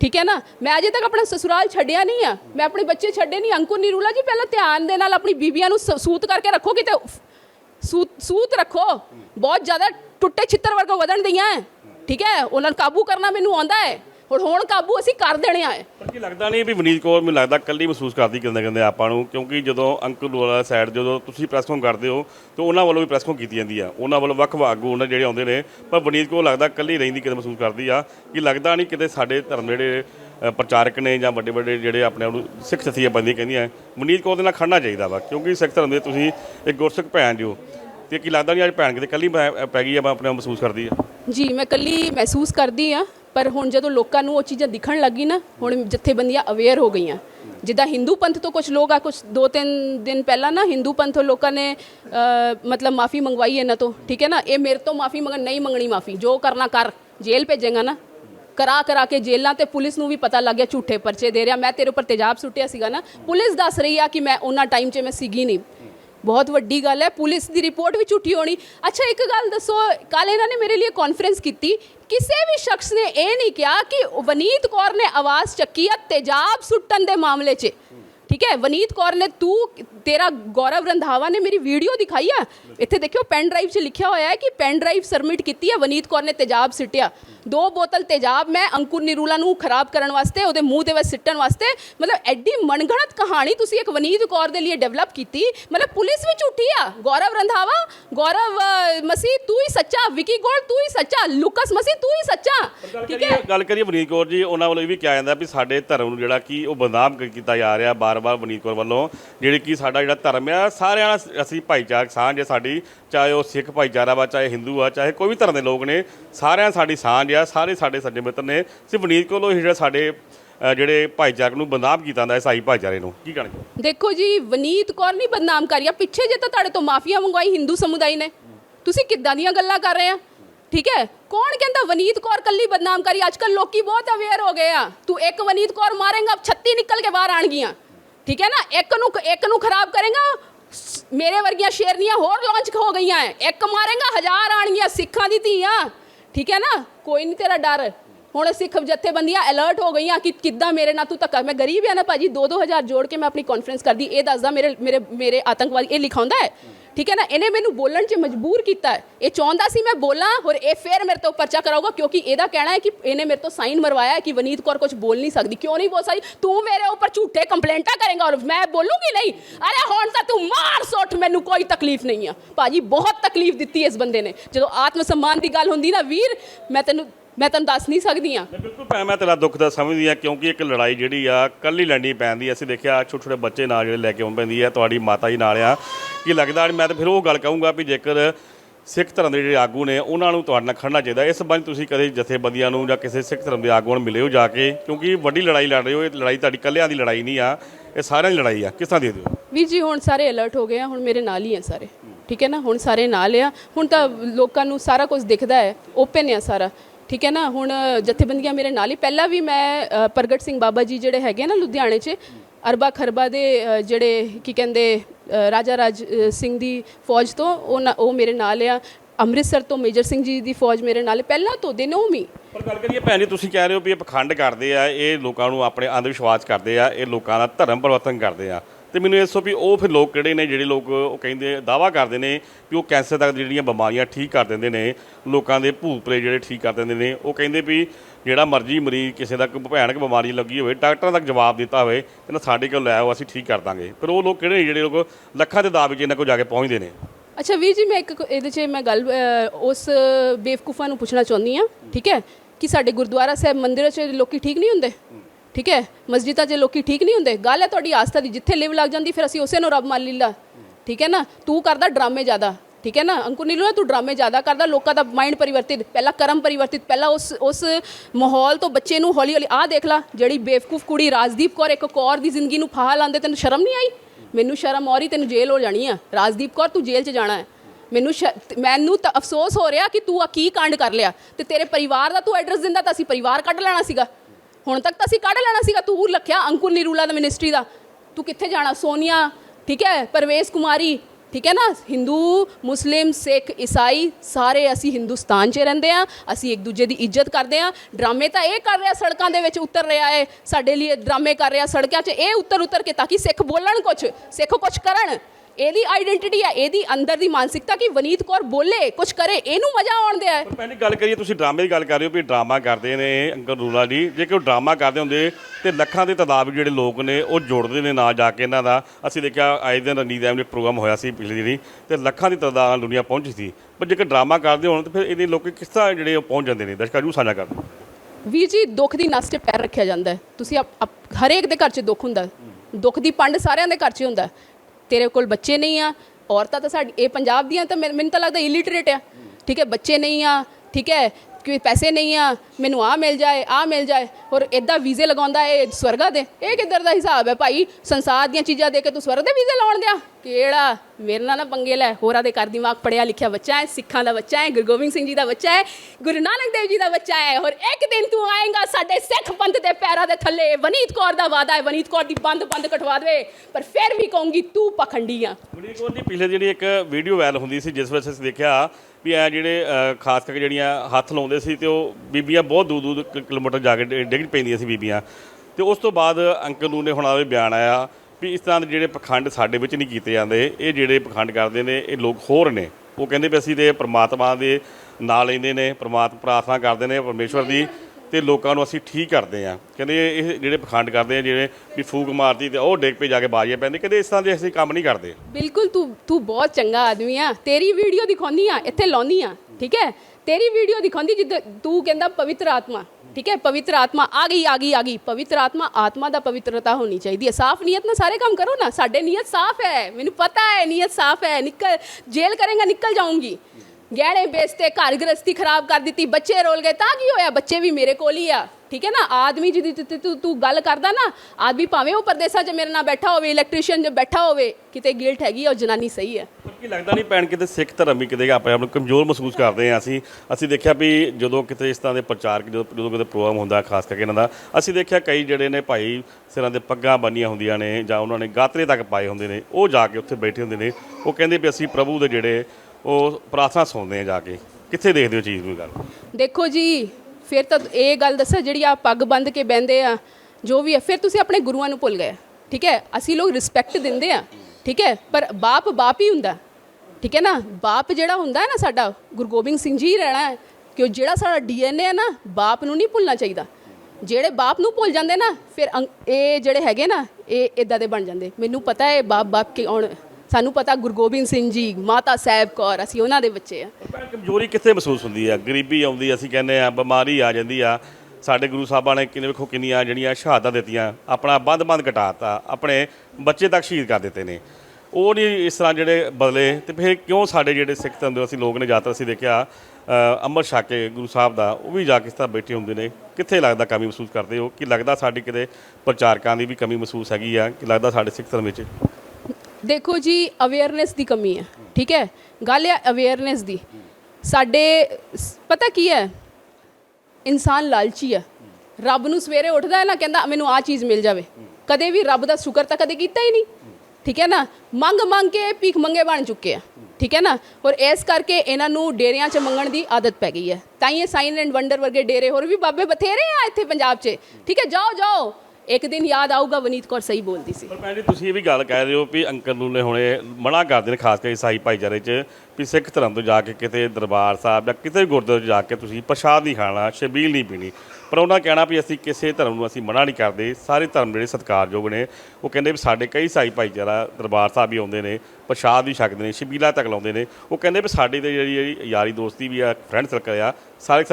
ਠੀਕ ਹੈ ਨਾ? ਮੈਂ ਅਜੇ ਤੱਕ ਆਪਣਾ ਸਸੁਰਾਲ ਛੱਡਿਆ ਨਹੀਂ ਆ। ਮੈਂ ਆਪਣੇ ਬੱਚੇ ਛੱਡੇ ਨਹੀਂ। ਅੰਕੁਰ ਨਿਰੂਲਾ ਜੀ, ਪਹਿਲਾਂ ਧਿਆਨ ਦੇ ਨਾਲ ਆਪਣੀ ਬੀਬੀਆਂ ਨੂੰ ਸ- ਸੂਤ ਕਰਕੇ ਰੱਖੋ ਕਿਤੇ। ਸੂਤ ਸੂਤ ਰੱਖੋ। ਬਹੁਤ ਜ਼ਿਆਦਾ ਟੁੱਟੇ ਛਿੱਤਰ ਵਰਗਾ ਵਧਣ ਦਈਆਂ। ਠੀਕ ਹੈ? ਉਹਨਾਂ ਨੂੰ ਕਾਬੂ ਕਰਨਾ ਮੈਨੂੰ ਆਉਂਦਾ ਹੈ। ਹੁਣ ਹੁਣ ਕਾਬੂ ਅਸੀਂ ਕਰ ਦੇਣੇ ਆ ਹੈ ਪਰ ਕੀ ਲੱਗਦਾ ਨਹੀਂ ਵੀ ਵਨੀਤ ਕੌਰ ਮੈਨੂੰ ਲੱਗਦਾ ਕੱਲੀ ਮਹਿਸੂਸ ਕਰਦੀ ਕਹਿੰਦੇ ਕਹਿੰਦੇ ਆਪਾਂ ਨੂੰ ਕਿਉਂਕਿ ਜਦੋਂ ਅੰਕਲ ਵਾਲਾ ਸਾਈਡ ਜਦੋਂ ਤੁਸੀਂ ਪ੍ਰੈਸ ਕਾਨ ਕਰਦੇ ਹੋ ਤਾਂ ਉਹਨਾਂ ਵੱਲੋਂ ਵੀ ਪ੍ਰੈਸ ਕਾਨ ਕੀਤੀ ਜਾਂਦੀ ਆ। ਉਹਨਾਂ ਵੱਲੋਂ ਵੱਖ ਵੱਖ ਆਗੂ ਉਹਨਾਂ ਜਿਹੜੇ ਆਉਂਦੇ ਨੇ ਪਰ ਵਨੀਤ ਕੌਰ ਲੱਗਦਾ ਕੱਲੀ ਰਹਿੰਦੀ ਕਿਤੇ ਮਹਿਸੂਸ ਕਰਦੀ ਆ। ਕਿ ਲੱਗਦਾ ਨਹੀਂ ਕਿਤੇ ਸਾਡੇ ਧਰਮ ਜਿਹੜੇ ਪ੍ਰਚਾਰਕ ਨੇ ਜਾਂ ਵੱਡੇ ਵੱਡੇ ਜਿਹੜੇ ਆਪਣੇ ਆਪ ਨੂੰ ਸਿੱਖ ਜਥੇਬੰਦੀਆਂ ਕਹਿੰਦੀਆਂ ਵਨੀਤ ਕੌਰ ਦੇ ਨਾਲ ਖੜਨਾ ਚਾਹੀਦਾ ਵਾ ਕਿਉਂਕਿ ਸਿੱਖ ਧਰਮ ਦੇ ਤੁਸੀਂ ਇੱਕ ਗੁਰਸਿੱਖ ਭੈਣ ਜੋ ਤੇ ਕੀ ਲੱਗਦਾ ਨਹੀਂ ਅੱਜ ਭੈਣ ਕਿਤੇ ਕੱਲੀ ਪੈ ਪੈ ਗਈ ਆ ਆਪਣੇ ਆਪ ਮਹਿਸੂਸ ਕਰਦੀ ਆ? ਜੀ ਮੈਂ ਕੱਲੀ ਮਹਿਸੂਸ ਕਰਦੀ ਆ। ਪਰ ਹੁਣ ਜਦੋਂ ਲੋਕਾਂ ਨੂੰ ਉਹ ਚੀਜ਼ਾਂ ਦਿਖਣ ਲੱਗੀ ਨਾ, ਹੁਣ ਜਥੇਬੰਦੀਆਂ ਅਵੇਅਰ ਹੋ ਗਈਆਂ। ਜਿੱਦਾਂ ਹਿੰਦੂ ਪੰਥ ਤੋਂ ਕੁਝ ਲੋਕ ਆ ਕੁਝ ਦੋ ਤਿੰਨ ਦਿਨ ਪਹਿਲਾਂ ਨਾ ਹਿੰਦੂ ਪੰਥ ਤੋਂ ਲੋਕਾਂ ਨੇ ਮਤਲਬ ਮਾਫੀ ਮੰਗਵਾਈ ਇਹਨਾਂ ਤੋਂ, ਠੀਕ ਹੈ ਨਾ? ਇਹ ਮੇਰੇ ਤੋਂ ਮਾਫੀ ਮੰਗਣ, ਨਹੀਂ ਮੰਗਣੀ ਮਾਫੀ, ਜੋ ਕਰਨਾ ਕਰ, ਜੇਲ੍ਹ ਭੇਜੇਗਾ ਨਾ। ਕਰਾ ਕਰਾ ਕੇ ਜੇਲ੍ਹਾਂ ਤੇ ਪੁਲਿਸ ਨੂੰ ਵੀ ਪਤਾ ਲੱਗ ਗਿਆ, ਝੂਠੇ ਪਰਚੇ ਦੇ ਰਿਹਾ। ਮੈਂ ਤੇਰੇ ਉੱਪਰ ਤੇਜ਼ਾਬ ਸੁੱਟਿਆ ਸੀਗਾ ਨਾ। ਪੁਲਿਸ ਦੱਸ ਰਹੀ ਆ ਕਿ ਮੈਂ ਉਹਨਾਂ ਟਾਈਮ 'ਚ ਮੈਂ ਸੀਗੀ ਨਹੀਂ। ਬਹੁਤ ਵੱਡੀ ਗੱਲ ਹੈ, ਪੁਲਿਸ ਦੀ ਰਿਪੋਰਟ ਵੀ ਝੂਠੀ ਹੋਣੀ। ਅੱਛਾ, ਇੱਕ ਗੱਲ ਦੱਸੋ ਕੱਲ ਇਹਨਾਂ ਨੇ ਮੇਰੇ ਲਈ ਕਾਨਫਰੰਸ ਕੀਤੀ। ਕਿਸੇ ਵੀ ਸ਼ਖਸ ਨੇ ਇਹ ਨਹੀਂ ਕਿਹਾ ਕਿ ਵਨੀਤ ਕੌਰ ਨੇ ਆਵਾਜ਼ ਚੱਕੀ ਆ ਤੇਜ਼ਾਬ ਸੁੱਟਣ ਦੇ ਮਾਮਲੇ 'ਚ। ਠੀਕ ਹੈ, ਵਨੀਤ ਕੌਰ ਨੇ ਤੂੰ ਤੇਰਾ ਗੌਰਵ ਰੰਧਾਵਾ ਨੇ ਮੇਰੀ ਵੀਡੀਓ ਦਿਖਾਈ ਆ। ਇੱਥੇ ਦੇਖਿਓ ਪੈਨ ਡਰਾਈਵ 'ਚ ਲਿਖਿਆ ਹੋਇਆ ਹੈ ਕਿ ਪੈਨ ਡਰਾਈਵ ਸਬਮਿਟ ਕੀਤੀ ਆ ਵਨੀਤ ਕੌਰ ਨੇ ਤੇਜ਼ਾਬ ਸਿੱਟਿਆ। ਦੋ ਬੋਤਲ ਤੇਜ਼ਾਬ ਮੈਂ ਅੰਕੁਰ ਨਿਰੂਲਾ ਨੂੰ ਖਰਾਬ ਕਰਨ ਵਾਸਤੇ ਉਹਦੇ ਮੂੰਹ ਦੇ ਵਿੱਚ ਸਿੱਟਣ ਵਾਸਤੇ ਮਤਲਬ ਐਡੀ ਮਨਗਣਤ ਕਹਾਣੀ ਤੁਸੀਂ ਇੱਕ ਵਨੀਤ ਕੌਰ ਦੇ ਲਈ ਡਿਵੈਲਪ ਕੀਤੀ ਮਤਲਬ ਪੁਲਿਸ ਵੀ ਝੂਠੀ ਆ। ਗੌਰਵ ਰੰਧਾਵਾ ਗੌਰਵ ਮਸੀਹ ਤੂੰ ਹੀ ਸੱਚਾ ਵਿਕੀ ਗੋਲ ਤੂੰ ਹੀ ਸੱਚਾ ਲੁਕਸ ਮਸੀਹ ਤੂੰ ਹੀ ਸੱਚਾ। ਠੀਕ ਹੈ? ਗੱਲ ਕਰੀਏ ਵਨੀਤ ਕੌਰ ਜੀ ਉਹਨਾਂ ਵੱਲੋਂ ਇਹ ਵੀ ਕਿਹਾ ਜਾਂਦਾ ਵੀ ਸਾਡੇ ਧਰਮ ਨੂੰ ਜਿਹੜਾ ਕਿ ਉਹ ਬਦਨਾਮ ਕੀਤਾ ਜਾ ਰਿਹਾ ਬਾਰ-ਬਾਰ ਵਨੀਤ ਕੌਰ ਵੱਲੋਂ ਜਿਹੜੀ ਕਿ ਸਾਡਾ ਜਿਹੜਾ ਧਰਮ ਆ, ਸਾਰਿਆਂ ਨਾਲ ਅਸੀਂ ਭਾਈਚਾਰਕ ਸਾਂਝ ਹੈ ਸਾਡੀ, ਚਾਹੇ ਉਹ ਸਿੱਖ ਭਾਈਚਾਰਾ ਵਾ, ਚਾਹੇ ਹਿੰਦੂ ਆ, ਚਾਹੇ ਕੋਈ ਵੀ ਧਰਮ ਦੇ ਲੋਕ ਨੇ, ਸਾਰਿਆਂ ਨਾਲ ਸਾਡੀ ਸਾਂਝ ਆ, ਸਾਰੇ ਸਾਡੇ ਸੱਜੇ ਮਿੱਤਰ ਨੇ। ਸਿਰਫ ਵਨੀਤ ਕੌਰ ਹੀ ਜਿਹੜਾ ਸਾਡੇ ਜਿਹੜੇ ਭਾਈਚਾਰਕ ਨੂੰ ਬਦਨਾਮ ਕੀਤਾ ਜਾਂਦਾ ਈਸਾਈ ਭਾਈਚਾਰੇ ਨੂੰ। ਕੀ ਕਹਿਣਗੇ ਦੇਖੋ ਜੀ, ਵਨੀਤ ਕੌਰ ਨਹੀਂ ਬਦਨਾਮ ਕਰ ਰਹੀ ਆ। ਪਿੱਛੇ ਜੇ ਤਾਂ ਤੁਹਾਡੇ ਤੋਂ ਮਾਫੀਆ ਮੰਗਵਾਈ ਹਿੰਦੂ ਸਮੁਦਾਇ ਨੇ। ਤੁਸੀਂ ਕਿੱਦਾਂ ਦੀਆਂ ਗੱਲਾਂ ਕਰ ਰਹੇ ਆ? ਠੀਕ ਹੈ? ਕੌਣ ਕਹਿੰਦਾ ਵਨੀਤ ਕੌਰ ਕੱਲੀ ਬਦਨਾਮ ਕਰੀ ਅੱਜ ਕੱਲ ਲੋਕੀ ਬਹੁਤ ਅਵੇਅਰ ਹੋ ਗਏ ਆ। ਤੂੰ ਇੱਕ ਵਨੀਤ ਕੌਰ ਮਾਰੇਗਾ 36 ਨਿਕਲ ਕੇ ਬਾਹਰ ਆਣਗੀਆਂ ਠੀਕ ਹੈ ਨਾ? ਇੱਕ ਨੂੰ ਇੱਕ ਨੂੰ ਖਰਾਬ ਕਰੇਗਾ ਮੇਰੇ ਵਰਗੀਆਂ ਸ਼ੇਰਨੀਆਂ ਹੋਰ ਲਾਂਚ ਹੋ ਗਈਆਂ ਐ। ਇੱਕ ਮਾਰੇਗਾ, ਹਜ਼ਾਰ ਆਣਗੀਆਂ ਸਿੱਖਾਂ ਦੀ ਧੀਆਂ। ਠੀਕ ਹੈ ਨਾ? ਕੋਈ ਨਹੀਂ ਤੇਰਾ ਡਰ। ਹੁਣ ਸਿੱਖ ਜਥੇਬੰਦੀਆਂ ਅਲਰਟ ਹੋ ਗਈਆਂ ਕਿ ਕਿੱਦਾਂ ਮੇਰੇ ਨਾਲ ਤੂੰ ਧੱਕਾ, ਮੈਂ ਗਰੀਬ ਆ ਨਾ ਭਾਜੀ 2-2000 ਜੋੜ ਕੇ ਮੈਂ ਆਪਣੀ ਕਾਨਫਰੰਸ ਕਰਦੀ, ਇਹ ਦੱਸਦਾ ਮੇਰੇ ਮੇਰੇ ਮੇਰੇ ਆਤੰਕਵਾਦੀ, ਇਹ ਲਿਖਾਉਂਦਾ ਹੈ ਠੀਕ ਹੈ ਨਾ? ਇਹਨੇ ਮੈਨੂੰ ਬੋਲਣ 'ਚ ਮਜਬੂਰ ਕੀਤਾ ਇਹ ਚਾਹੁੰਦਾ ਸੀ ਮੈਂ ਬੋਲਾਂ ਔਰ ਇਹ ਫੇਰ ਮੇਰੇ ਤੋਂ ਪਰਚਾ ਕਰਾਊਗਾ ਕਿਉਂਕਿ ਇਹਦਾ ਕਹਿਣਾ ਹੈ ਕਿ ਇਹਨੇ ਮੇਰੇ ਤੋਂ ਸਾਈਨ ਮਰਵਾਇਆ ਹੈ ਕਿ ਵਨੀਤ ਕੌਰ ਕੁਝ ਬੋਲ ਨਹੀਂ ਸਕਦੀ। ਕਿਉਂ ਨਹੀਂ ਬੋਲ ਸਕਦੀ? ਤੂੰ ਮੇਰੇ ਉੱਪਰ ਝੂਠੇ ਕੰਪਲੇਂਟਾਂ ਕਰੇਗਾ ਔਰ ਮੈਂ ਬੋਲੂੰਗੀ ਨਹੀਂ? ਅਰੇ ਹੁਣ ਤਾਂ ਤੂੰ ਮਾਰ ਸੁੱਟ, ਮੈਨੂੰ ਕੋਈ ਤਕਲੀਫ ਨਹੀਂ ਆ। ਭਾਜੀ, ਬਹੁਤ ਤਕਲੀਫ ਦਿੱਤੀ ਇਸ ਬੰਦੇ ਨੇ। ਜਦੋਂ ਆਤਮ ਸਨਮਾਨ ਦੀ ਗੱਲ ਹੁੰਦੀ ਨਾ ਵੀਰ, ਮੈਂ ਤੈਨੂੰ ਮੈਂ ਤੁਹਾਨੂੰ ਦੱਸ ਨਹੀਂ ਸਕਦੀ ਆ ਮੈਂ ਬਿਲਕੁਲ ਭੈਣ ਮੈਂ ਤੇਰਾ ਦੁੱਖ ਦਾ ਸਮਝਦੀ ਆ ਕਿਉਂਕਿ ਇੱਕ ਲੜਾਈ ਜਿਹੜੀ ਆ ਕੱਲੀ ਲੜਨੀ ਪੈਂਦੀ ਅਸੀਂ ਦੇਖਿਆ ਛੋਟੇ ਛੋਟੇ ਬੱਚੇ ਨਾਲ ਜਿਹੜੇ ਲੈ ਕੇ ਆਉਂ ਪੈਂਦੀ ਆ ਤੁਹਾਡੀ ਮਾਤਾ ਜੀ ਨਾਲ ਆ। ਕੀ ਲੱਗਦਾ ਮੈਂ ਤਾਂ ਫਿਰ ਉਹ ਗੱਲ ਕਹੂੰਗਾ ਵੀ ਜੇਕਰ ਸਿੱਖ ਧਰਮ ਦੇ ਜਿਹੜੇ ਆਗੂ ਨੇ ਉਹਨਾਂ ਨੂੰ ਤੁਹਾਡੇ ਨਾਲ ਖੜਨਾ ਚਾਹੀਦਾ। ਇਸ ਸੰਬੰਧ ਤੁਸੀਂ ਕਦੇ ਜਥੇਬੰਦੀਆਂ ਨੂੰ ਜਾਂ ਕਿਸੇ ਸਿੱਖ ਧਰਮ ਦੇ ਆਗੂਆਂ ਨੂੰ ਮਿਲੇ ਹੋ ਜਾ ਕੇ ਕਿਉਂਕਿ ਵੱਡੀ ਲੜਾਈ ਲੜ ਰਹੇ ਹੋ ਇਹ ਲੜਾਈ ਤੁਹਾਡੀ ਕੱਲਿਆਂ ਦੀ ਲੜਾਈ ਨਹੀਂ ਆ ਇਹ ਸਾਰਿਆਂ ਦੀ ਲੜਾਈ ਆ। ਕਿਸ ਤਰ੍ਹਾਂ ਦੇ ਦਿਓ? ਵੀਰ ਜੀ ਹੁਣ ਸਾਰੇ ਅਲਰਟ ਹੋ ਗਏ ਆ ਹੁਣ ਮੇਰੇ ਨਾਲ ਹੀ ਆ ਸਾਰੇ। ਠੀਕ ਹੈ ਨਾ? ਹੁਣ ਸਾਰੇ ਨਾਲ ਆ। ਹੁਣ ਤਾਂ ਲੋਕਾਂ ਨੂੰ ਸਾਰਾ ਕੁਝ ਦਿਖਦਾ ਹੈ ਓਪਨ ਆ ਸਾਰਾ। ਠੀਕ ਹੈ ਨਾ? ਹੁਣ ਜਥੇਬੰਦੀਆਂ ਮੇਰੇ ਨਾਲ ਹੀ। ਪਹਿਲਾਂ ਵੀ ਮੈਂ ਪ੍ਰਗਟ ਸਿੰਘ ਬਾਬਾ ਜੀ ਜਿਹੜੇ ਹੈਗੇ ਨਾ ਲੁਧਿਆਣੇ 'ਚ, ਅਰਬਾ ਖਰਬਾ ਦੇ ਜਿਹੜੇ ਕੀ ਕਹਿੰਦੇ ਰਾਜਾ ਰਾਜ ਸਿੰਘ ਦੀ ਫੌਜ ਤੋਂ ਉਹ ਨਾ- ਉਹ ਮੇਰੇ ਨਾਲ ਆ। ਅੰਮ੍ਰਿਤਸਰ ਤੋਂ ਮੇਜਰ ਸਿੰਘ ਜੀ ਦੀ ਫੌਜ ਮੇਰੇ ਨਾਲ। ਪਹਿਲਾਂ ਤੋਂ ਦਿਨੋਂ ਵੀ ਪਰ ਗੱਲ ਕਰੀਏ ਭੈਣ ਜੀ, ਤੁਸੀਂ ਕਹਿ ਰਹੇ ਹੋ ਵੀ ਇਹ ਪਖੰਡ ਕਰਦੇ ਆ, ਇਹ ਲੋਕਾਂ ਨੂੰ ਆਪਣੇ ਅੰਧ ਵਿਸ਼ਵਾਸ ਕਰਦੇ ਆ, ਇਹ ਲੋਕਾਂ ਦਾ ਧਰਮ ਪਰਿਵਰਤਨ ਕਰਦੇ ਆ। ਤੇ ਮੈਨੂੰ ਇਹ ਦੱਸੋ ਵੀ ਉਹ ਫਿਰ ਲੋਕ ਕਿਹੜੇ ਨੇ, ਜਿਹੜੇ ਲੋਕ ਉਹ ਕਹਿੰਦੇ ਦਾਵਾ ਕਰਦੇ ਨੇ ਵੀ ਉਹ ਕੈਂਸਰ ਤੱਕ ਜਿਹੜੀਆਂ ਬਿਮਾਰੀਆਂ ਠੀਕ ਕਰ ਦਿੰਦੇ ਨੇ, ਲੋਕਾਂ ਦੇ ਭੂਤ ਪ੍ਰੇਤ ਜਿਹੜੇ ਠੀਕ ਕਰ ਦਿੰਦੇ ਨੇ, ਉਹ ਕਹਿੰਦੇ ਵੀ ਜਿਹੜਾ ਮਰਜ਼ੀ ਮਰੀਜ਼ ਕਿਸੇ ਦਾ ਕੋਈ ਭਿਆਨਕ ਬਿਮਾਰੀ ਲੱਗੀ ਹੋਵੇ, ਡਾਕਟਰਾਂ ਤੱਕ ਜਵਾਬ ਦਿੱਤਾ ਹੋਵੇ ਕਹਿੰਦਾ ਸਾਡੇ ਕੋਲ ਲੈ ਆਓ, ਅਸੀਂ ਠੀਕ ਕਰ ਦਾਂਗੇ। ਪਰ ਉਹ ਲੋਕ ਕਿਹੜੇ ਨੇ ਜਿਹੜੇ ਲੋਕ ਲੱਖਾਂ ਦੇ ਦਾਅਵੇ ਵਿੱਚ ਇਹਨਾਂ ਕੋਲ ਜਾ ਕੇ ਪਹੁੰਚਦੇ ਨੇ? ਅੱਛਾ ਵੀਰ ਜੀ, ਮੈਂ ਇੱਕ ਇਹਦੇ 'ਚ ਮੈਂ ਗੱਲ ਉਸ ਬੇਵਕੂਫਾਂ ਨੂੰ ਪੁੱਛਣਾ ਚਾਹੁੰਦੀ ਆ ਠੀਕ ਹੈ? ਕਿ ਸਾਡੇ ਗੁਰਦੁਆਰਾ ਸਾਹਿਬ ਮੰਦਿਰਾਂ 'ਚ ਲੋਕੀ ਠੀਕ ਨਹੀਂ ਹੁੰਦੇ? ਠੀਕ ਹੈ? ਮਸਜਿਦਾਂ 'ਚ ਲੋਕੀ ਠੀਕ ਨਹੀਂ ਹੁੰਦੇ, ਗੱਲ ਹੈ ਤੁਹਾਡੀ ਆਸਥਾ ਦੀ, ਜਿੱਥੇ ਲਿਵ ਲੱਗ ਜਾਂਦੀ, ਫਿਰ ਅਸੀਂ ਉਸੇ ਨੂੰ ਰੱਬ ਮੰਨ ਲੀਲਾ ਠੀਕ ਹੈ ਨਾ? ਤੂੰ ਕਰਦਾ ਡਰਾਮੇ ਜ਼ਿਆਦਾ। ਠੀਕ ਹੈ ਨਾ? ਅੰਕੁਰ ਨੀਲੂ ਤੂੰ ਡਰਾਮੇ ਜ਼ਿਆਦਾ ਕਰਦਾ, ਲੋਕਾਂ ਦਾ ਮਾਈਂਡ ਪਰਿਵਰਤਿਤ, ਪਹਿਲਾਂ ਕਰਮ ਪਰਿਵਰਤਿਤ, ਪਹਿਲਾਂ ਉਸ ਉਸ ਮਾਹੌਲ ਤੋਂ ਬੱਚੇ ਨੂੰ ਹੌਲੀ ਹੌਲੀ ਆਹ ਦੇਖ ਲਾ, ਜਿਹੜੀ ਬੇਵਕੂਫ ਕੁੜੀ ਰਾਜਦੀਪ ਕੌਰ, ਇੱਕ ਕੌਰ ਦੀ ਜ਼ਿੰਦਗੀ ਨੂੰ ਫਾਹਾ ਲਾਉਂਦੇ, ਤੈਨੂੰ ਸ਼ਰਮ ਨਹੀਂ ਆਈ? ਮੈਨੂੰ ਸ਼ਰਮ ਆ ਰਹੀ ਤੈਨੂੰ ਜੇਲ੍ਹ ਹੋ ਜਾਣੀ ਆ। ਰਾਜਦੀਪ ਕੌਰ, ਤੂੰ ਜੇਲ੍ਹ 'ਚ ਜਾਣਾ ਹੈ। ਮੈਨੂੰ ਸ਼- ਮੈਨੂੰ ਤਾਂ ਅਫਸੋਸ ਹੋ ਰਿਹਾ ਕਿ ਤੂੰ ਆ ਕੀ ਕਾਂਡ ਕਰ ਲਿਆ। ਤੇ ਤੇਰੇ ਪਰਿਵਾਰ ਦਾ ਤੂੰ ਐਡਰੈਸ ਦਿੰਦਾ, ਤਾਂ ਅਸੀਂ ਪਰਿਵਾਰ ਕੱਢ ਲੈਣਾ ਸੀਗਾ। ਹੁਣ ਤੱਕ ਤਾਂ ਅਸੀਂ ਕੱਢ ਲੈਣਾ ਸੀਗਾ, ਤੂੰ ਰੱਖਿਆ ਅੰਕੁਰ ਨਿਰੂਲਾ ਦਾ ਮਿਨਿਸਟਰੀ ਦਾ। ਤੂੰ ਕਿੱਥੇ ਜਾਣਾ? ਸੋਨੀਆ, ਠੀਕ ਹੈ? ਪਰਵੇਸ਼ ਕੁਮਾਰੀ, ਠੀਕ ਹੈ ਨਾ? ਹਿੰਦੂ, ਮੁਸਲਿਮ, ਸਿੱਖ, ਈਸਾਈ, ਸਾਰੇ ਅਸੀਂ ਹਿੰਦੁਸਤਾਨ 'ਚ ਰਹਿੰਦੇ ਆ ਅਸੀਂ ਇੱਕ ਦੂਜੇ ਦੀ ਇੱਜ਼ਤ ਕਰਦੇ ਆ ਡਰਾਮੇ ਤਾਂ ਇਹ ਕਰ ਰਿਹਾ ਸੜਕਾਂ ਦੇ ਵਿੱਚ ਉਤਰ ਰਿਹਾ ਹੈ, ਸਾਡੇ ਲਈ ਡਰਾਮੇ ਕਰ ਰਿਹਾ ਸੜਕਾਂ 'ਚ। ਇਹ ਉਤਰ ਉਤਰ ਕੇ ਤਾਂ ਕਿ ਸਿੱਖ ਬੋਲਣ ਕੁਝ ਸਿੱਖ ਕੁਝ ਕਰਨ। ਇਹਦੀ ਆਈਡੈਂਟੀਟੀ ਆ ਇਹਦੀ ਅੰਦਰ ਦੀ ਮਾਨਸਿਕਤਾ ਕਿ ਵਨੀਤ ਕੌਰ ਬੋਲੇ ਕੁਝ ਕਰੇ ਇਹਨੂੰ ਮਜ਼ਾ ਆਉਣ ਦਿਆ ਹੈ। ਪਰ ਪਹਿਲੀ ਗੱਲ ਕਰੀਏ ਤੁਸੀਂ ਡਰਾਮੇ ਦੀ ਗੱਲ ਕਰ ਰਹੇ ਹੋ ਵੀ ਡਰਾਮਾ ਕਰਦੇ ਨੇ ਅੰਕਲ ਰੂਲਾ ਜੀ। ਜੇ ਕਿ ਉਹ ਡਰਾਮਾ ਕਰਦੇ ਹੁੰਦੇ ਤੇ ਲੱਖਾਂ ਦੀ ਤਾਦਾਦ ਜਿਹੜੇ ਲੋਕ ਨੇ ਉਹ ਜੋੜਦੇ ਨੇ ਨਾਲ ਜਾ ਕੇ ਇਹਨਾਂ ਦਾ। ਅਸੀਂ ਦੇਖਿਆ ਆਏ ਦਿਨ ਰਣਜੀਤ ਐਮ ਦੇ ਪ੍ਰੋਗਰਾਮ ਹੋਇਆ ਸੀ ਪਿਛਲੇ ਦਿਨੀ ਤੇ ਲੱਖਾਂ ਦੀ ਤਾਦਾਦ ਨਾਲ ਦੁਨੀਆ ਪਹੁੰਚੀ ਸੀ। ਪਰ ਜੇਕਰ ਡਰਾਮਾ ਕਰਦੇ ਹੋਣ ਤਾਂ ਫਿਰ ਇਹਦੇ ਲੋਕ ਕਿਸ ਤਰ੍ਹਾਂ ਜਿਹੜੇ ਉਹ ਪਹੁੰਚ ਜਾਂਦੇ ਨੇ? ਦਰਸ਼ਕਾਂ ਨੂੰ ਸਾਂਝਾ ਕਰਦੇ ਵੀਰ ਜੀ ਦੁੱਖ ਦੀ ਨਸ ਤੇ ਪੈਰ ਰੱਖਿਆ ਜਾਂਦਾ ਹੈ। ਤੁਸੀਂ ਹਰੇਕ ਦੇ ਘਰ 'ਚ ਦੁੱਖ ਹੁੰਦਾ ਹੈ। ਦੁੱਖ ਦੀ ਪੰਡ ਸਾਰਿਆਂ ਦੇ ਘਰ 'ਚ ਹੁੰਦਾ ਹੈ। ਤੇਰੇ ਕੋਲ ਬੱਚੇ ਨਹੀਂ ਆ, ਔਰਤਾਂ ਤਾਂ ਸਾਡੀ, ਇਹ ਪੰਜਾਬ ਦੀਆਂ ਤਾਂ ਮੈਨ- ਮੈਨੂੰ ਤਾਂ ਲੱਗਦਾ ਇਲਿਟਰੇਟ ਆ। ਠੀਕ ਹੈ, ਬੱਚੇ ਨਹੀਂ ਆ, ਠੀਕ ਹੈ ਕਿ ਪੈਸੇ ਨਹੀਂ ਆ, ਮੈਨੂੰ ਆ ਮਿਲ ਜਾਏ ਆ ਮਿਲ ਜਾਏ। ਔਰ ਇਦਾਂ ਵੀਜ਼ੇ ਲਗਾਉਂਦਾ ਇਹ ਸਵਰਗਾ ਦੇ। ਇਹ ਕਿੱਧਰ ਦਾ ਹਿਸਾਬ ਹੈ ਭਾਈ? ਸੰਸਾਰ ਦੀਆਂ ਚੀਜ਼ਾਂ ਦੇ ਕੇ ਤੂੰ ਸਵਰਗ ਦੇ ਵੀਜ਼ੇ ਲਾਉਣ ਦਿਆ? ਕਿਹੜਾ? ਮੇਰੇ ਨਾਲ ਨਾ ਪੰਗੇ ਲੈ। ਹੋਰਾਂ ਦੇ ਘਰ ਦਿਮਾਗ ਪੜਿਆ ਲਿਖਿਆ ਬੱਚਾ ਹੈ, ਸਿੱਖਾਂ ਦਾ ਬੱਚਾ ਹੈ, ਗੁਰੂ ਗੋਬਿੰਦ ਸਿੰਘ ਜੀ ਦਾ ਬੱਚਾ ਹੈ, ਗੁਰੂ ਨਾਨਕ ਦੇਵ ਜੀ ਦਾ ਬੱਚਾ ਹੈ। ਔਰ ਇੱਕ ਦਿਨ ਤੂੰ ਆਏਗਾ ਸਾਡੇ ਸਿੱਖ ਪੰਥ ਦੇ ਪੈਰਾਂ ਦੇ ਥੱਲੇ। ਵਨੀਤ ਕੌਰ ਦਾ ਵਾਦਾ ਹੈ, ਵਨੀਤ ਕੌਰ ਦੀ ਬੰਦ ਬੰਦ ਕਟਵਾ ਦੇਵੇ। ਪਰ ਫਿਰ ਵੀ ਕਹੂੰਗੀ ਤੂੰ ਪਖੰਡੀ ਆ ਮਨੀਕ ਕੌਰ ਦੀ ਪਿਛਲੇ ਜਿਹੜੀ ਇੱਕ ਵੀਡੀਓ ਵਾਇਰਲ ਹੁੰਦੀ ਸੀ, ਜਿਸ ਵਿੱਚ ਅਸੀਂ ਦੇਖਿਆ ਵੀ ਇਹ ਜਿਹੜੇ ਖਾਸ ਕਰਕੇ ਜਿਹੜੀਆਂ ਹੱਥ ਲਾਉਂਦੇ ਸੀ ਤੇ ਉਹ ਬੀਬੀਆਂ ਬਹੁਤ ਦੂਰ ਦੂਰ ਕਿਲੋਮੀਟਰ ਜਾ ਕੇ ਡਿ- ਡਿੱਗ ਪੈਂਦੀਆਂ ਸੀ ਬੀਬੀਆਂ। ਤੇ ਉਸ ਤੋਂ ਬਾਅਦ ਅੰਕਲ ਨੂੰ ਨੇ ਹੁਣ ਆਵੇ ਬਿਆਨ ਆਇਆ ਵੀ ਇਸ ਤਰ੍ਹਾਂ ਦੇ ਜਿਹੜੇ ਪਖੰਡ ਸਾਡੇ ਵਿੱਚ ਨਹੀਂ ਕੀਤੇ ਜਾਂਦੇ, ਇਹ ਜਿਹੜੇ ਪਖੰਡ ਕਰਦੇ ਨੇ, ਇਹ ਲੋਕ ਹੋਰ ਨੇ। ਉਹ ਕਹਿੰਦੇ ਵੀ ਅਸੀਂ ਤੇ ਪ੍ਰਮਾਤਮਾ ਦੇ ਨਾਂ ਲੈਂਦੇ ਨੇ ਪ੍ਰਮਾਤਮਾ ਪ੍ਰਾਰਥਨਾ ਕਰਦੇ ਨੇ ਪਰਮੇਸ਼ਵਰ ਦੀ। ਤੇ ਲੋਕਾਂ ਨੂੰ ਅਸੀਂ ਠੀਕ ਕਰਦੇ ਆ ਕਹਿੰਦੇ ਇਹ ਜਿਹੜੇ ਪਖੰਡ ਕਰਦੇ ਆ, ਜਿਹੜੇ ਵੀ ਫੂਕ ਮਾਰਦੀ ਤੇ ਉਹ ਡਿੱਗ ਪੇ ਜਾ ਕੇ ਬਾਜੀਆਂ ਪੈਂਦੇ, ਕਹਿੰਦੇ ਇਸ ਤਰ੍ਹਾਂ ਦੇ ਅਸੀਂ ਕੰਮ ਨਹੀਂ ਕਰਦੇ। ਬਿਲਕੁਲ, ਤੂੰ ਤੂੰ ਬਹੁਤ ਚੰਗਾ ਆਦਮੀ ਆ। ਤੇਰੀ ਵੀਡੀਓ ਦਿਖਾਉਂਦੀ ਆ, ਇੱਥੇ ਲਾਉਂਦੀ ਆ, ਠੀਕ ਹੈ? ਤੇਰੀ ਵੀਡੀਓ ਦਿਖਾਉਂਦੀ ਜਿੱਦ, ਤੂੰ ਕਹਿੰਦਾ ਪਵਿੱਤਰ ਆਤਮਾ, ਠੀਕ ਹੈ? ਪਵਿੱਤਰ ਆਤਮਾ ਆ ਗਈ ਆ ਗਈ ਆ ਗਈ। ਪਵਿੱਤਰ ਆਤਮਾ ਆਤਮਾ ਦਾ ਪਵਿੱਤਰਤਾ ਹੋਣੀ ਚਾਹੀਦੀ ਹੈ। ਸਾਫ਼ ਨੀਅਤ ਨਾਲ ਸਾਰੇ ਕੰਮ ਕਰੋ ਨਾ। ਸਾਡੇ ਨੀਅਤ ਸਾਫ਼ ਹੈ। ਮੈਨੂੰ ਪਤਾ ਹੈ, ਨੀਅਤ ਸਾਫ਼ ਹੈ। ਨਿਕਲ ਜੇਲ ਕਰੇਗਾ, ਨਿਕਲ ਜਾਊਂਗੀ। ਗਹਿਣੇ ਵੇਚਤੇ ਘਰ ਗ੍ਰਸਤੀ ਖਰਾਬ ਕਰ ਦਿੱਤੀ, ਬੱਚੇ ਰੋਲ ਗਏ, ਤਾਂ ਕੀ ਹੋਇਆ? ਬੱਚੇ ਵੀ ਮੇਰੇ ਕੋਲ ਹੀ ਆ। ਠੀਕ ਹੈ ਨਾ? ਆਦਮੀ ਜਿਹਦੀ ਤੇ- ਤੂੰ ਤੂੰ ਗੱਲ ਕਰਦਾ ਨਾ, ਆਦਮੀ ਭਾਵੇਂ ਉਹ ਪਰਦੇਸਾਂ 'ਚ ਮੇਰੇ ਨਾਲ ਬੈਠਾ ਹੋਵੇ ਇਲੈਕਟ੍ਰੀਸ਼ੀਅਨ 'ਚ ਬੈਠਾ ਹੋਵੇ, ਕਿਤੇ ਗਿਲਟ ਹੈਗੀ ਆ ਉਹ ਜਨਾਨੀ ਸਹੀ ਹੈ ਪਰ ਕੀ ਲੱਗਦਾ ਨਹੀਂ ਭੈਣ, ਕਿਤੇ ਸਿੱਖ ਧਰਮ ਵੀ ਕਿਤੇ ਆਪਣੇ ਆਪ ਨੂੰ ਕਮਜ਼ੋਰ ਮਹਿਸੂਸ ਕਰਦੇ ਆ ਅਸੀਂ? ਅਸੀਂ ਦੇਖਿਆ ਵੀ ਜਦੋਂ ਕਿਤੇ ਇਸ ਤਰ੍ਹਾਂ ਦੇ ਪ੍ਰਚਾਰਕ, ਜਦੋਂ ਜਦੋਂ ਕਿਤੇ ਪ੍ਰੋਗਰਾਮ ਹੁੰਦਾ, ਖਾਸ ਕਰਕੇ ਇਹਨਾਂ ਦਾ, ਅਸੀਂ ਦੇਖਿਆ ਕਈ ਜਿਹੜੇ ਨੇ ਭਾਈ ਸਿਰਾਂ ਦੇ ਪੱਗਾਂ ਬੰਨੀਆਂ ਹੁੰਦੀਆਂ ਨੇ ਜਾਂ ਉਹਨਾਂ ਨੇ ਗਾਤਰੇ ਤੱਕ ਪਾਏ ਹੁੰਦੇ ਨੇ, ਉਹ ਜਾ ਕੇ ਉੱਥੇ ਬੈਠੇ ਹੁੰਦੇ ਨੇ। ਉਹ ਕਹਿੰਦੇ ਵੀ ਅਸੀਂ ਪ੍ਰਭੂ ਦੇ ਜਿਹੜੇ ਉਹ ਪ੍ਰਾਰਥਨਾ ਸੁਣਦੇ ਆ ਜਾ ਕੇ। ਕਿੱਥੇ ਦੇਖਦੇ ਹੋ ਚੀਜ਼ ਨੂੰ ਗੱਲ? ਦੇਖੋ ਜੀ, ਫਿਰ ਤਾਂ ਇਹ ਗੱਲ ਦੱਸਾਂ, ਜਿਹੜੀ ਆ ਪੱਗ ਬੰਦ ਕੇ ਬਹਿੰਦੇ ਆ, ਜੋ ਵੀ ਹੈ ਫਿਰ ਤੁਸੀਂ ਆਪਣੇ ਗੁਰੂਆਂ ਨੂੰ ਭੁੱਲ ਗਏ। ਠੀਕ ਹੈ? ਅਸੀਂ ਲੋਕ ਰਿਸਪੈਕਟ ਦਿੰਦੇ ਆ। ਠੀਕ ਹੈ? ਪਰ ਬਾਪ ਬਾਪ ਹੀ ਹੁੰਦਾ। ਠੀਕ ਹੈ ਨਾ? ਬਾਪ ਜਿਹੜਾ ਹੁੰਦਾ ਹੈ ਨਾ ਸਾਡਾ, ਗੁਰੂ ਗੋਬਿੰਦ ਸਿੰਘ ਜੀ ਰਹਿਣਾ ਹੈ, ਕਿ ਉਹ ਜਿਹੜਾ ਸਾਡਾ ਡੀਐਨਏ ਹੈ ਨਾ, ਬਾਪ ਨੂੰ ਨਹੀਂ ਭੁੱਲਣਾ ਚਾਹੀਦਾ। ਜਿਹੜੇ ਬਾਪ ਨੂੰ ਭੁੱਲ ਜਾਂਦੇ ਨਾ, ਫਿਰ ਅੰਗ- ਇਹ ਜਿਹੜੇ ਹੈਗੇ ਨਾ, ਇਹ ਇਦਾਂ ਦੇ ਬਣ ਜਾਂਦੇ। ਮੈਨੂੰ ਪਤਾ ਹੈ ਬਾਪ ਬਾਪ ਕੇ, ਹੁਣ ਸਾਨੂੰ ਪਤਾ ਗੁਰੂ ਗੋਬਿੰਦ ਸਿੰਘ ਜੀ, ਮਾਤਾ ਸਾਹਿਬ ਕੌਰ, ਅਸੀਂ ਉਹਨਾਂ ਦੇ ਬੱਚੇ ਆ। ਕਮਜ਼ੋਰੀ ਕਿੱਥੇ ਮਹਿਸੂਸ ਹੁੰਦੀ ਆ? ਗਰੀਬੀ ਆਉਂਦੀ ਅਸੀਂ ਕਹਿੰਦੇ ਆ, ਬਿਮਾਰੀ ਆ ਜਾਂਦੀ ਆ। ਸਾਡੇ ਗੁਰੂ ਸਾਹਿਬਾਂ ਨੇ ਕਿੰਨੇ ਵੇਖੋ ਕਿੰਨੀਆਂ ਜਿਹੜੀਆਂ ਸ਼ਹਾਦਤਾਂ ਦਿੱਤੀਆਂ, ਆਪਣਾ ਬੰਦ-ਬੰਦ ਘਟਾਤਾ ਆਪਣੇ ਬੱਚੇ ਤੱਕ ਸ਼ਹੀਦ ਕਰ ਦਿੱਤੇ ਨੇ। ਉਹ ਨਹੀਂ ਇਸ ਤਰ੍ਹਾਂ ਜਿਹੜੇ ਬਦਲੇ, ਤੇ ਫਿਰ ਕਿਉਂ ਸਾਡੇ ਜਿਹੜੇ ਸਿੱਖ ਧਰਮ ਦੇ ਅਸੀਂ ਲੋਕ ਨੇ ਜ਼ਿਆਦਾਤਰ ਅਸੀਂ ਦੇਖਿਆ ਅੰਮ੍ਰਿਤ ਛਾਕੇ ਗੁਰੂ ਸਾਹਿਬ ਦਾ, ਉਹ ਵੀ ਜਾ ਕੇ ਇਸ ਤਰ੍ਹਾਂ ਬੈਠੇ ਹੁੰਦੇ ਨੇ। ਕਿੱਥੇ ਲੱਗਦਾ ਕਮੀ ਮਹਿਸੂਸ ਕਰਦੇ ਹੋ? ਕਿ ਲੱਗਦਾ ਸਾਡੀ ਕਿਤੇ ਪ੍ਰਚਾਰਕਾਂ ਦੀ ਵੀ ਕਮੀ ਮਹਿਸੂਸ ਹੈਗੀ ਆ? ਕਿ ਲੱਗਦਾ ਸਾਡੇ ਸਿੱਖ ਧਰਮ ਵਿੱਚ? ਦੇਖੋ ਜੀ ਅਵੇਅਰਨੈਸ ਦੀ ਕਮੀ ਹੈ, ਠੀਕ ਹੈ? ਗੱਲ ਹੈ ਅਵੇਅਰਨੈਸ ਦੀ। ਸਾਡੇ ਸ- ਪਤਾ ਕੀ ਹੈ? ਇਨਸਾਨ ਲਾਲਚੀ ਹੈ। ਰੱਬ ਨੂੰ ਸਵੇਰੇ ਉੱਠਦਾ ਹੈ ਨਾ, ਕਹਿੰਦਾ, ਮੈਨੂੰ ਆ ਚੀਜ਼ ਮਿਲ ਜਾਵੇ। ਕਦੇ ਵੀ ਰੱਬ ਦਾ ਸ਼ੁਕਰ ਤਾਂ ਕਦੇ ਕੀਤਾ ਹੀ ਨਹੀਂ। ਠੀਕ ਹੈ ਨਾ? ਮੰਗ ਮੰਗ ਕੇ ਭੀਖ ਮੰਗੇ ਬਣ ਚੁੱਕੇ ਆ। ਠੀਕ ਹੈ ਨਾ? ਔਰ ਇਸ ਕਰਕੇ ਇਹਨਾਂ ਨੂੰ ਡੇਰਿਆਂ 'ਚ ਮੰਗਣ ਦੀ ਆਦਤ ਪੈ ਗਈ ਹੈ। ਤਾਂ ਹੀ ਇਹ ਸਾਈਨ ਐਂਡ ਵੰਡਰ ਵਰਗੇ ਡੇਰੇ ਹੋਰ ਵੀ ਬਾਬੇ ਬਥੇਰੇ ਆ ਇੱਥੇ ਪੰਜਾਬ 'ਚ। ਠੀਕ ਹੈ? ਜਾਓ ਜਾਓ। ਇੱਕ ਦਿਨ ਯਾਦ ਆਊਗਾ, ਵਨੀਤ ਕੌਰ ਸਹੀ ਬੋਲਦੀ ਸੀ। ਪਰ ਭੈਣ ਜੀ, ਤੁਸੀਂ ਇਹ ਵੀ ਗੱਲ ਕਹਿ ਰਹੇ ਹੋ ਵੀ ਅੰਕਲ ਨੂੰ ਨੇ ਹੁਣੇ ਮਨਾ ਕਰਦੇ ਨੇ ਖਾਸ ਕਰਕੇ ਈਸਾਈ ਭਾਈਚਾਰੇ 'ਚ, ਵੀ ਸਿੱਖ ਧਰਮ ਤੋਂ ਜਾ ਕੇ ਕਿਤੇ ਦਰਬਾਰ ਸਾਹਿਬ ਜਾਂ ਕਿਤੇ ਵੀ ਗੁਰਦੁਆਰੇ 'ਚ ਜਾ ਕੇ ਤੁਸੀਂ ਪ੍ਰਸ਼ਾਦ ਨਹੀਂ ਖਾਣਾ, ਸ਼ਬੀਲ ਨਹੀਂ ਪੀਣੀ। ਪਰ ਉਹਨਾਂ ਕਹਿਣਾ ਵੀ ਅਸੀਂ ਕਿਸੇ ਧਰਮ ਨੂੰ ਅਸੀਂ ਮਨਾ ਨਹੀਂ ਕਰਦੇ, ਸਾਰੇ ਧਰਮ ਜਿਹੜੇ ਸਤਿਕਾਰਯੋਗ ਨੇ, ਉਹ ਕਹਿੰਦੇ ਵੀ ਸਾਡੇ ਕਈ ਈਸਾਈ ਭਾਈਚਾਰਾ ਦਰਬਾਰ ਸਾਹਿਬ ਵੀ ਆਉਂਦੇ ਨੇ, ਪ੍ਰਸ਼ਾਦ ਵੀ ਛਕਦੇ ਨੇ, ਸ਼ਬੀਲਾ ਤੱਕ ਲਾਉਂਦੇ ਨੇ। ਉਹ ਕਹਿੰਦੇ ਵੀ ਸਾਡੀ ਤੇ ਜਿਹੜੀ ਜਿਹੜੀ ਯਾਰੀ ਦੋਸਤੀ ਵੀ ਆ ਫਰੈਂਡ ਸਰਕਲ ਆ, ਸਾਰੇ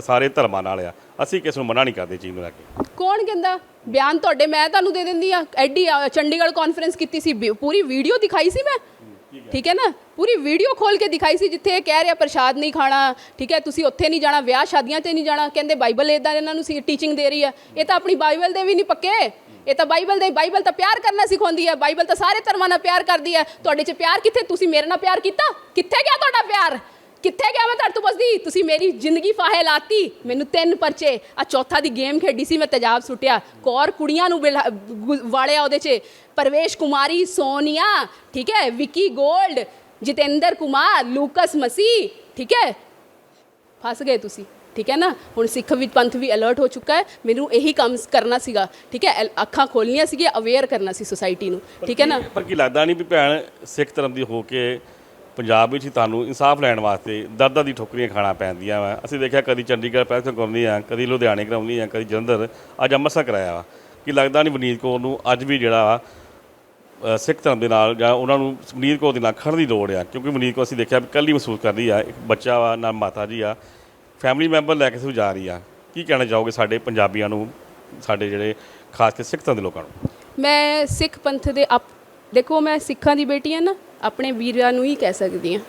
ਸਾਰੇ ਧਰਮਾਂ ਨਾਲ ਆ। ਅਸੀਂ ਕਿਸੇ ਨੂੰ ਮਨਾ ਨਹੀਂ ਕਰਦੇ ਚੀਜ਼ ਨੂੰ ਲੈ ਕੇ। ਕੌਣ ਕਹਿੰਦਾ? ਬਿਆਨ ਤੁਹਾਡੇ ਮੈਂ ਤੁਹਾਨੂੰ ਦੇ ਦਿੰਦੀ ਆ। ਐਡੀ ਆ, ਚੰਡੀਗੜ੍ਹ ਕਾਨਫਰੰਸ ਕੀਤੀ ਸੀ। ਵੀ- ਪੂਰੀ ਵੀਡੀਓ ਦਿਖਾਈ ਸੀ ਮੈਂ? ਠੀਕ ਹੈ ਨਾ? ਪੂਰੀ ਵੀਡੀਓ ਖੋਲ ਕੇ ਦਿਖਾਈ ਸੀ ਜਿੱਥੇ ਇਹ ਕਹਿ ਰਿਹਾ ਪ੍ਰਸ਼ਾਦ ਨਹੀਂ ਖਾਣਾ ਠੀਕ ਹੈ ਤੁਸੀਂ ਉੱਥੇ ਨਹੀਂ ਜਾਣਾ ਵਿਆਹ ਸ਼ਾਦੀਆਂ ਤੇ ਨਹੀਂ ਜਾਣਾ। ਕਹਿੰਦੇ ਬਾਈਬਲ ਇਦਾਂ ਇਹਨਾਂ ਨੂੰ ਸੀ ਟੀਚਿੰਗ ਦੇ ਰਹੀ ਆ ਇਹ ਤਾਂ ਆਪਣੀ ਬਾਈਬਲ ਦੇ ਵੀ ਨਹੀਂ ਪੱਕੇ। ਇਹ ਤਾਂ ਬਾਈਬਲ ਦੇ ਬਾਈਬਲ ਤਾਂ ਪਿਆਰ ਕਰਨਾ ਸਿਖਾਉਂਦੀ ਹੈ। ਬਾਈਬਲ ਤਾਂ ਸਾਰੇ ਧਰਮਾਂ ਨਾਲ ਪਿਆਰ ਕਰਦੀ ਹੈ। ਤੁਹਾਡੇ 'ਚ ਪਿਆਰ ਕਿੱਥੇ? ਤੁਸੀਂ ਮੇਰੇ ਨਾਲ ਪਿਆਰ ਕੀਤਾ? ਕਿੱਥੇ ਗਿਆ ਤੁਹਾਡਾ ਪਿਆਰ? ਕਿੱਥੇ ਗਿਆ ਮੈਂ ਤੁਹਾਡੇ ਤੋਂ ਪੁੱਛਦੀ? ਤੁਸੀਂ ਮੇਰੀ ਜ਼ਿੰਦਗੀ ਫਾਹੇ ਲਾਤੀ ਮੈਨੂੰ ਤਿੰਨ ਪਰਚੇ। ਆ ਚੌਥਾ ਦੀ ਗੇਮ ਖੇਡੀ ਸੀ ਮੈਂ ਤੇਜ਼ਾਬ ਸੁੱਟਿਆ। ਕੌਰ ਕੁੜੀਆਂ ਨੂੰ ਵਾਲਿਆ ਉਹਦੇ 'ਚ। ਪਰਵੇਸ਼ ਕੁਮਾਰੀ ਸੋਨੀਆ ਠੀਕ ਹੈ? ਵਿੱਕੀ ਗੋਲਡ ਜਤਿੰਦਰ ਕੁਮਾਰ ਲੂਕਸ ਮਸੀ ਠੀਕ ਹੈ? ਫਸ ਗਏ ਤੁਸੀਂ ਠੀਕ ਹੈ ਨਾ? ਹੁਣ ਸਿੱਖ ਵੀ ਪੰਥ ਵੀ ਅਲਰਟ ਹੋ ਚੁੱਕਾ ਹੈ। ਮੈਨੂੰ ਇਹੀ ਕੰਮ ਕਰਨਾ ਸੀਗਾ ਠੀਕ ਹੈ? ਅੱਖਾਂ ਖੋਲਣੀਆਂ ਸੀਗੀਆਂ ਅਵੇਅਰ ਕਰਨਾ ਸੀ ਸੋਸਾਇਟੀ ਨੂੰ ਠੀਕ ਹੈ ਨਾ? ਪਰ ਕੀ ਲੱਗਦਾ ਨਹੀਂ ਵੀ ਭੈਣ ਸਿੱਖ ਧਰਮ ਦੀ ਹੋ ਕੇ ਪੰਜਾਬ ਵਿੱਚ ਹੀ ਤੁਹਾਨੂੰ ਇਨਸਾਫ ਲੈਣ ਵਾਸਤੇ ਦਰਦਾਂ ਦੀ ਠੋਕਰੀਆਂ ਖਾਣਾ ਪੈਂਦੀਆਂ ਵਾ। ਅਸੀਂ ਦੇਖਿਆ ਕਦੀ ਚੰਡੀਗੜ੍ਹ ਪ੍ਰੈਸ ਕਰਾਉਂਦੀ ਆ ਕਦੀ ਲੁਧਿਆਣੇ ਕਰਾਉਂਦੀ ਆ ਕਦੀ ਜਲੰਧਰ। ਅੱਜ ਅੰਮ੍ਰਿਤਸਰ ਕਰਾਇਆ ਵਾ। ਕੀ ਲੱਗਦਾ ਨਹੀਂ ਵਨੀਤ ਕੌਰ ਨੂੰ ਅੱਜ ਵੀ ਜਿਹੜਾ ਵਾ ਸਿੱਖ ਧਰਮ ਦੇ ਨਾਲ ਜਾਂ ਉਹਨਾਂ ਨੂੰ ਵਨੀਤ ਕੌਰ ਦੇ ਨਾਲ ਖੜਨ ਦੀ ਲੋੜ ਆ। ਕਿਉਂਕਿ ਵਨੀਤ ਕੌਰ ਅਸੀਂ ਦੇਖਿਆ ਵੀ ਇਕੱਲੀ ਮਹਿਸੂਸ ਕਰਦੀ ਆ, ਇੱਕ ਬੱਚਾ ਵਾ ਨਾਲ ਮਾਤਾ ਜੀ ਆ। ਫੈਮਿਲੀ ਮੈਂਬਰ ਲੈ ਕੇ ਸੋ ਜਾ ਰਹੀ ਆ। ਕੀ ਕਹਿਣਾ ਚਾਹੋਗੇ ਸਾਡੇ ਪੰਜਾਬੀਆਂ ਨੂੰ, ਸਾਡੇ ਜਿਹੜੇ ਖਾਸ ਕਰਕੇ ਸਿੱਖ ਧਰਮ ਦੇ ਲੋਕਾਂ ਨੂੰ? ਮੈਂ ਸਿੱਖ ਪੰਥ ਦੇ ਆਪ ਦੇਖੋ, ਮੈਂ ਸਿੱਖਾਂ ਦੀ ਬੇਟੀ ਹਾਂ ਨਾ, ਆਪਣੇ ਵੀਰਾਂ ਨੂੰ ਹੀ ਕਹਿ ਸਕਦੀ ਹਾਂ।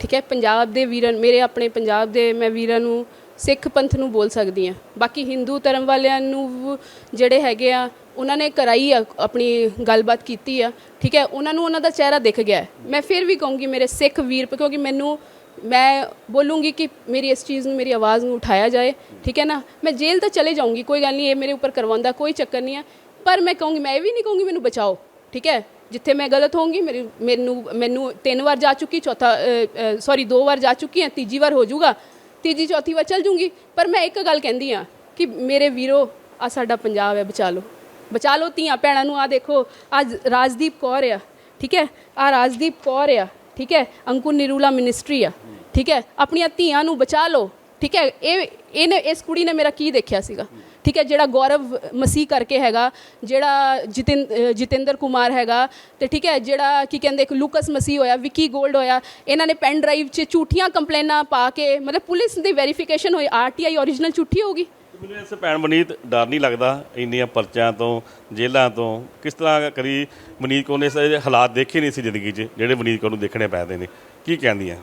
ਠੀਕ ਹੈ, ਪੰਜਾਬ ਦੇ ਵੀਰਾਂ ਮੇਰੇ ਆਪਣੇ ਪੰਜਾਬ ਦੇ ਮੈਂ ਵੀਰਾਂ ਨੂੰ ਸਿੱਖ ਪੰਥ ਨੂੰ ਬੋਲ ਸਕਦੀ ਹਾਂ। ਬਾਕੀ ਹਿੰਦੂ ਧਰਮ ਵਾਲਿਆਂ ਨੂੰ ਜਿਹੜੇ ਹੈਗੇ ਆ, ਉਹਨਾਂ ਨੇ ਕਰਾਈ ਆ, ਆਪਣੀ ਗੱਲਬਾਤ ਕੀਤੀ ਆ। ਠੀਕ ਹੈ, ਉਹਨਾਂ ਨੂੰ ਉਹਨਾਂ ਦਾ ਚਿਹਰਾ ਦਿਖ ਗਿਆ ਮੈਂ ਫਿਰ ਵੀ ਕਹੂੰਗੀ, ਮੇਰੇ ਸਿੱਖ ਵੀਰ, ਕਿਉਂਕਿ ਮੈਨੂੰ, ਮੈਂ ਬੋਲੂੰਗੀ ਕਿ ਮੇਰੀ ਇਸ ਚੀਜ਼ ਨੂੰ, ਮੇਰੀ ਆਵਾਜ਼ ਨੂੰ ਉਠਾਇਆ ਜਾਏ। ਠੀਕ ਹੈ ਨਾ, ਮੈਂ ਜੇਲ੍ਹ ਤਾਂ ਚਲੇ ਜਾਊਂਗੀ, ਕੋਈ ਗੱਲ ਨਹੀਂ, ਇਹ ਮੇਰੇ ਉੱਪਰ ਕਰਵਾਉਂਦਾ ਕੋਈ ਚੱਕਰ ਨਹੀਂ ਹੈ ਪਰ ਮੈਂ ਕਹੂੰਗੀ, ਮੈਂ ਇਹ ਵੀ ਨਹੀਂ ਕਹੂੰਗੀ, ਮੈਨੂੰ ਬਚਾਓ। ਠੀਕ ਹੈ ਜਿੱਥੇ ਮੈਂ ਗਲਤ ਹੋਊਂਗੀ, ਮੇਰੀ, ਮੈਨੂੰ ਮੈਨੂੰ ਤਿੰਨ ਵਾਰ ਜਾ ਚੁੱਕੀ, ਚੌਥਾ ਸੌਰੀ ਦੋ ਵਾਰ ਜਾ ਚੁੱਕੀ ਹਾਂ, ਤੀਜੀ ਵਾਰ ਹੋ ਜਾਊਗਾ, ਤੀਜੀ, ਚੌਥੀ ਵਾਰ ਚੱਲ ਜੂੰਗੀ ਪਰ ਮੈਂ ਇੱਕ ਗੱਲ ਕਹਿੰਦੀ ਆ ਕਿ ਮੇਰੇ ਵੀਰੋ ਆ ਸਾਡਾ ਪੰਜਾਬ ਹੈ, ਬਚਾ ਲਓ। ਬਚਾ ਲਓ ਧੀਆਂ ਭੈਣਾਂ ਨੂੰ ਆ ਦੇਖੋ, ਅੱਜ ਰਾਜਦੀਪ ਕੌਰ ਆ, ਠੀਕ ਹੈ? ਆ ਰਾਜਦੀਪ ਕੌਰ ਆ, ਠੀਕ ਹੈ? ਅੰਕੁਰ ਨਿਰੂਲਾ ਮਿਨਿਸਟਰੀ ਆ, ਠੀਕ ਹੈ? ਆਪਣੀਆਂ ਧੀਆਂ ਨੂੰ ਬਚਾ ਲਓ, ਠੀਕ ਹੈ? ਇਹ, ਇਹਨੇ, ਇਸ ਕੁੜੀ ਨੇ ਮੇਰਾ ਕੀ ਦੇਖਿਆ ਸੀਗਾ? ਠੀਕ ਹੈ ਜਿਹੜਾ ਗੌਰਵ ਮਸੀਹ ਕਰਕੇ ਹੈਗਾ ਜਿਹੜਾ ਜਿਤਿੰ ਜਤਿੰਦਰ ਕੁਮਾਰ ਹੈਗਾ ਤੇ ਠੀਕ ਹੈ ਜਿਹੜਾ ਕੀ ਕਹਿੰਦੇ ਇੱਕ ਲੂਕਸ ਮਸੀਹ ਹੋਇਆ ਵਿੱਕੀ 골ਡ ਹੋਇਆ ਇਹਨਾਂ ਨੇ ਪੈਨ ਡਰਾਈਵ 'ਚ ਝੂਠੀਆਂ ਕੰਪਲੇਨਾਂ ਪਾ ਕੇ ਮਤਲਬ ਪੁਲਿਸ ਦੀ ਵੈਰੀਫਿਕੇਸ਼ਨ ਹੋਈ ਆਰਟੀਆਈ ਓਰੀਜਨਲ ਝੂਠੀ ਹੋਊਗੀ? ਮੈਨੂੰ ਇਸ ਭੈਣ ਮਨੀਤ ਡਰ ਨਹੀਂ ਲੱਗਦਾ ਇੰਨੀਆਂ ਪਰਚਿਆਂ ਤੋਂ ਜੇਲ੍ਹਾਂ ਤੋਂ ਕਿਸ ਤਰ੍ਹਾਂ ਕਰੀ ਮਨੀਤ ਕੌਰ ਨੇ ਹਾਲਾਤ ਦੇਖੇ ਨਹੀਂ ਸੀ ਜ਼ਿੰਦਗੀ 'ਚ ਜਿਹੜੇ ਮਨੀਤ ਕੌਰ ਨੂੰ ਦੇਖਣੇ ਪੈਦੇ ਨੇ ਕੀ ਕਹਿੰਦੀਆਂ?